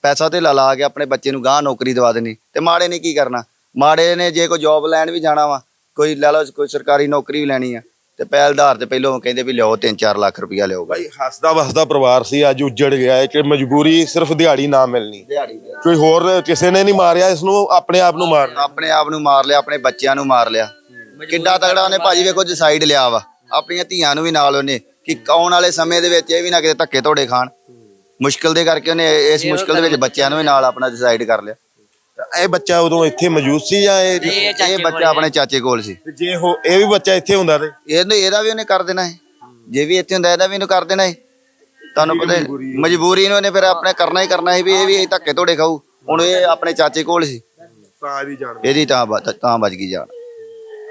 ਪੈਸਾ ਤੇ ਲਾ ਲਾ ਕੇ ਆਪਣੇ ਬੱਚੇ ਨੂੰ ਗਾਂ ਨੌਕਰੀ ਦਵਾ ਦੇਣੀ। ਤੇ ਮਾੜੇ ਨੇ ਕੀ ਕਰਨਾ? ਮਾੜੇ ਨੇ ਜੇ ਕੋਈ ਜੌਬ ਲੈਣ ਵੀ ਜਾਣਾ ਵਾ ਕੋਈ ਲੈ ਲਓ ਕੋਈ ਸਰਕਾਰੀ ਨੌਕਰੀ ਵੀ ਲੈਣੀ ਆ। ਤੇ ਪਹਿਲ ਆਧਾਰ ਤੇ ਪਹਿਲੋਂ ਕਹਿੰਦੇ ਵੀ ਲਿਓ 3-4 ਲੱਖ ਰੁਪਇਆ ਲਿਓ ਭਾਈ ਹੱਸਦਾ ਵਸਦਾ ਪਰਿਵਾਰ ਸੀ ਅੱਜ ਉੱਜੜ ਗਿਆ ਹੈ ਕਿ ਮਜਬੂਰੀ ਸਿਰਫ ਦਿਹਾੜੀ ਨਾ ਮਿਲਣੀ। ਦਿਹਾੜੀ ਕੋਈ ਹੋਰ ਕਿਸੇ ਨੇ ਨਹੀਂ ਮਾਰਿਆ ਇਸ ਨੂੰ ਆਪਣੇ ਆਪ ਨੂੰ ਮਾਰ ਆਪਣੇ ਆਪ ਨੂੰ ਮਾਰ ਲਿਆ ਆਪਣੇ ਬੱਚਿਆਂ ਨੂੰ ਮਾਰ ਲਿਆ। ਕਿੱਡਾ ਤਗੜਾ ਉਹਨੇ ਭਾਜੀ ਵੇਖੋ ਡਿਸਾਈਡ ਲਿਆ ਵਾ। ਆਪਣੀਆਂ ਧੀਆਂ ਨੂੰ ਵੀ ਨਾਲ ਉਹਨੇ ਕਿ ਆਉਣ ਵਾਲੇ ਸਮੇਂ ਦੇ ਵਿੱਚ ਇਹ ਵੀ ਨਾ ਕਿਤੇ ਧੱਕੇ ਧੋੜੇ ਖਾਣ। ਮੁਸ਼ਕਲ ਦੇ ਕਰਕੇ ਉਹਨੇ ਇਸ ਮੁਸ਼ਕਲ ਦੇ ਵਿੱਚ ਬੱਚਿਆਂ ਨੂੰ ਵੀ ਨਾਲ ਆਪਣਾ ਡਿਸਾਈਡ ਕਰ ਲਿਆ। ਇਹ ਬੱਚਾ ਉਦੋਂ ਇੱਥੇ ਮੌਜੂਦ ਸੀ ਜਾਂ ਇਹ ਇਹ ਬੱਚਾ ਆਪਣੇ ਚਾਚੇ ਕੋਲ ਸੀ। ਜੇ ਹੋ ਇਹ ਵੀ ਬੱਚਾ ਇੱਥੇ ਹੁੰਦਾ ਤੇ? ਇਹਨੂੰ ਇਹਦਾ ਵੀ ਉਹਨੇ ਕਰ ਦੇਣਾ ਹੈ। ਜੇ ਵੀ ਇੱਥੇ ਹੁੰਦਾ ਇਹਦਾ ਵੀ ਇਹਨੂੰ ਕਰ ਦੇਣਾ ਹੈ ਤੁਹਾਨੂੰ ਪਤਾ ਹੈ, ਮਜਬੂਰੀ ਨੂੰ ਉਹਨੇ ਫਿਰ ਆਪਣੇ ਕਰਨਾ ਹੀ ਕਰਨਾ ਹੈ ਵੀ ਇਹ ਵੀ ਇਹ ਧੱਕੇ ਧੋੜੇ ਖਾਊ। ਹੁਣ ਇਹ ਆਪਣੇ ਚਾਚੇ ਕੋਲ ਸੀ। ਤਾਂ ਇਹਦੀ ਜਾਣ ਇਹਦੀ ਤਾਂ ਤਾਂ ਬਚ ਗਈ ਜਾਨ।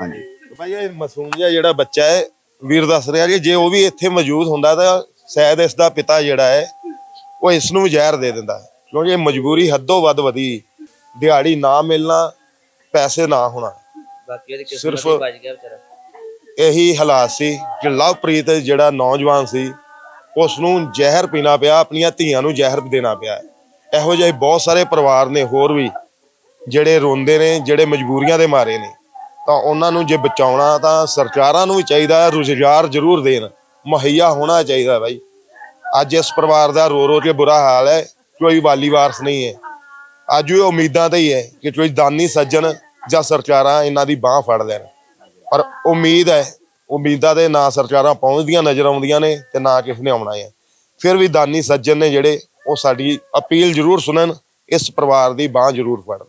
ਹਾਂਜੀ। ਭਾਈ ਇਹ ਮਾਸੂਮ ਜਿਹਾ ਜਿਹੜਾ ਬੱਚਾ ਹੈ ਵੀਰ ਦੱਸ ਰਿਹਾ ਕਿ ਜੇ ਉਹ ਵੀ ਇੱਥੇ ਮੌਜੂਦ ਹੁੰਦਾ ਤਾਂ ਸ਼ਾਇਦ ਇਸ ਦਾ ਪਿਤਾ ਜਿਹੜਾ ਹੈ ਉਹ ਇਸ ਨੂੰ ਵੀ ਜ਼ਹਿਰ ਦੇ ਦਿੰਦਾ ਕਿਉਂਕਿ ਇਹ ਮਜਬੂਰੀ ਹੱਦੋਂ ਵੱਧ ਵਧੀ। ਦਿਹਾੜੀ ਨਾ ਮਿਲਣਾ ਪੈਸੇ ਨਾ ਹੋਣਾ। ਬਾਕੀ ਉਹਦੀ ਕਿਸਮਤ ਸਿਰਫ- ਹੀ ਬਚ ਗਿਆ ਵਿਚਾਰਾ। ਇਹੀ ਹਾਲਾਤ ਸੀ ਕਿ ਲਵਪ੍ਰੀਤ ਜਿਹੜਾ ਨੌਜਵਾਨ ਸੀ ਉਸ ਨੂੰ ਜ਼ਹਿਰ ਪੀਣਾ ਪਿਆ ਆਪਣੀਆਂ ਧੀਆਂ ਨੂੰ ਜ਼ਹਿਰ ਦੇਣਾ ਪਿਆ। ਇਹੋ ਜਿਹੇ ਬਹੁਤ ਸਾਰੇ ਪਰਿਵਾਰ ਨੇ ਹੋਰ ਵੀ ਜਿਹੜੇ ਰੋਂਦੇ ਨੇ ਜਿਹੜੇ ਮਜਬੂਰੀਆਂ ਦੇ ਮਾਰੇ ਨੇ। ਤਾਂ ਉਹਨਾਂ ਨੂੰ ਜੇ ਬਚਾਉਣਾ ਤਾਂ ਸਰਕਾਰਾਂ ਨੂੰ ਵੀ ਚਾਹੀਦਾ ਹੈ ਰੁਜ਼ਗਾਰ ਜ਼ਰੂਰ ਦੇਣ। ਮੁਹੱਈਆ ਹੋਣਾ ਚਾਹੀਦਾ ਬਾਈ। ਅੱਜ ਇਸ ਪਰਿਵਾਰ ਦਾ ਰੋ ਰੋ ਕੇ ਬੁਰਾ ਹਾਲ ਹੈ ਕੋਈ ਵਾਲੀ ਵਾਰਸ ਨਹੀਂ ਹੈ। ਅੱਜ ਵੀ ਉਮੀਦਾਂ ਤੇ ਹੀ ਹੈ ਕਿ ਕੋਈ ਦਾਨੀ ਸੱਜਣ ਜਾਂ ਸਰਕਾਰਾਂ ਇਹਨਾਂ ਦੀ ਬਾਹ ਫੜ ਲੈਣ। ਪਰ ਉਮੀਦ ਹੈ, ਉਮੀਦਾਂ ਦੇ ਨਾ ਸਰਕਾਰਾਂ ਪਹੁੰਚਦੀਆਂ, ਨਜ਼ਰ ਆਉਂਦੀਆਂ ਨੇ ਤੇ ਨਾ ਕਿਸੇ ਨੇ ਆਉਣਾ ਹੈ। ਫਿਰ ਵੀ ਦਾਨੀ ਸੱਜਣ ਨੇ ਜਿਹੜੇ ਉਹ ਸਾਡੀ ਅਪੀਲ ਜ਼ਰੂਰ ਸੁਣਨ, ਇਸ ਪਰਿਵਾਰ ਦੀ ਬਾਹ ਜ਼ਰੂਰ ਫੜਨ।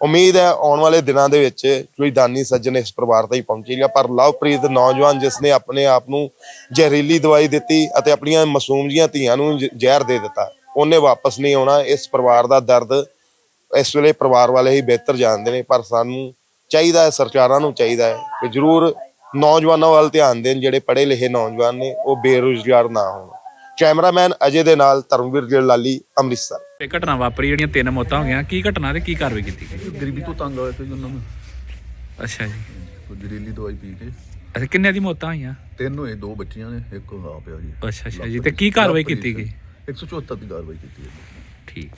ਉਮੀਦ ਹੈ ਆਉਣ ਵਾਲੇ ਦਿਨਾਂ ਦੇ ਵਿੱਚ ਕੋਈ ਦਾਨੀ ਸੱਜਣ ਇਸ ਪਰਿਵਾਰ ਤਾਈਂ ਪਹੁੰਚੇਗਾ ਪਰ ਲਵਪ੍ਰੀਤ ਨੌਜਵਾਨ ਜਿਸ ਨੇ ਆਪਣੇ ਆਪ ਨੂੰ ਜ਼ਹਿਰੀਲੀ ਦਵਾਈ ਦਿੱਤੀ ਅਤੇ ਆਪਣੀਆਂ ਮਾਸੂਮ ਜੀਆਂ ਧੀਆਂ ਨੂੰ ਜ਼ਹਿਰ ਦੇ ਦਿੱਤਾ, ਉਹਨੇ ਵਾਪਸ ਨਹੀਂ ਆਉਣਾ। ਇਸ ਪਰਿਵਾਰ ਦਾ ਦਰਦ ਇਸ ਵੇਲੇ ਪਰਿਵਾਰ ਵਾਲੇ ਹੀ ਬਿਹਤਰ ਜਾਣਦੇ ਨੇ ਪਰ ਸਾਨੂੰ ਚਾਹੀਦਾ ਹੈ ਸਰਕਾਰਾਂ ਨੂੰ ਚਾਹੀਦਾ ਹੈ ਕਿ ਜ਼ਰੂਰ ਨੌਜਵਾਨਾਂ ਵੱਲ ਧਿਆਨ ਦੇਣ ਜਿਹੜੇ ਪੜ੍ਹੇ ਲਿਖੇ ਨੌਜਵਾਨ ਨੇ ਉਹ ਬੇਰੁਜ਼ਗਾਰ ਨਾ ਹੋਣ। ਕੈਮਰਾਮੈਨ ਅਜੇ ਦੇ ਨਾਲ ਧਰਮਵੀਰ ਗਿੱਲਾਲੀ ਅੰਮ੍ਰਿਤਸਰ। ਇਹ ਘਟਨਾ ਵਾਪਰੀ ਜਿਹੜੀਆਂ ਤਿੰਨ ਮੌਤਾਂ ਹੋ ਗਈਆਂ ਕੀ ਘਟਨਾ ਤੇ ਕੀ ਕਾਰਵਾਈ ਕੀਤੀ ਗਈ? ਗਰੀਬੀ ਤੋਂ ਤੰਗ ਹੋਏ ਤੇ ਉਹਨਾਂ ਨੂੰ। ਅੱਛਾ ਜੀ। ਕੋਈ ਜ਼ਹਿਰੀਲੀ ਦਵਾਈ ਪੀ ਕੇ। ਅੱਛਾ ਕਿੰਨੇ ਦੀ ਮੌਤਾਂ ਹੋਈਆਂ? ਤਿੰਨ ਹੋਏ ਦੋ ਬੱਚੀਆਂ ਨੇ ਇੱਕ ਆ ਪਿਆ ਜੀ। ਅੱਛਾ ਅੱਛਾ ਜੀ ਤੇ ਕੀ ਕਾਰਵਾਈ ਕੀਤੀ ਗਈ? 174 ਦੀ ਕਾਰਵਾਈ ਕੀਤੀ ਹੈ ਠੀਕ।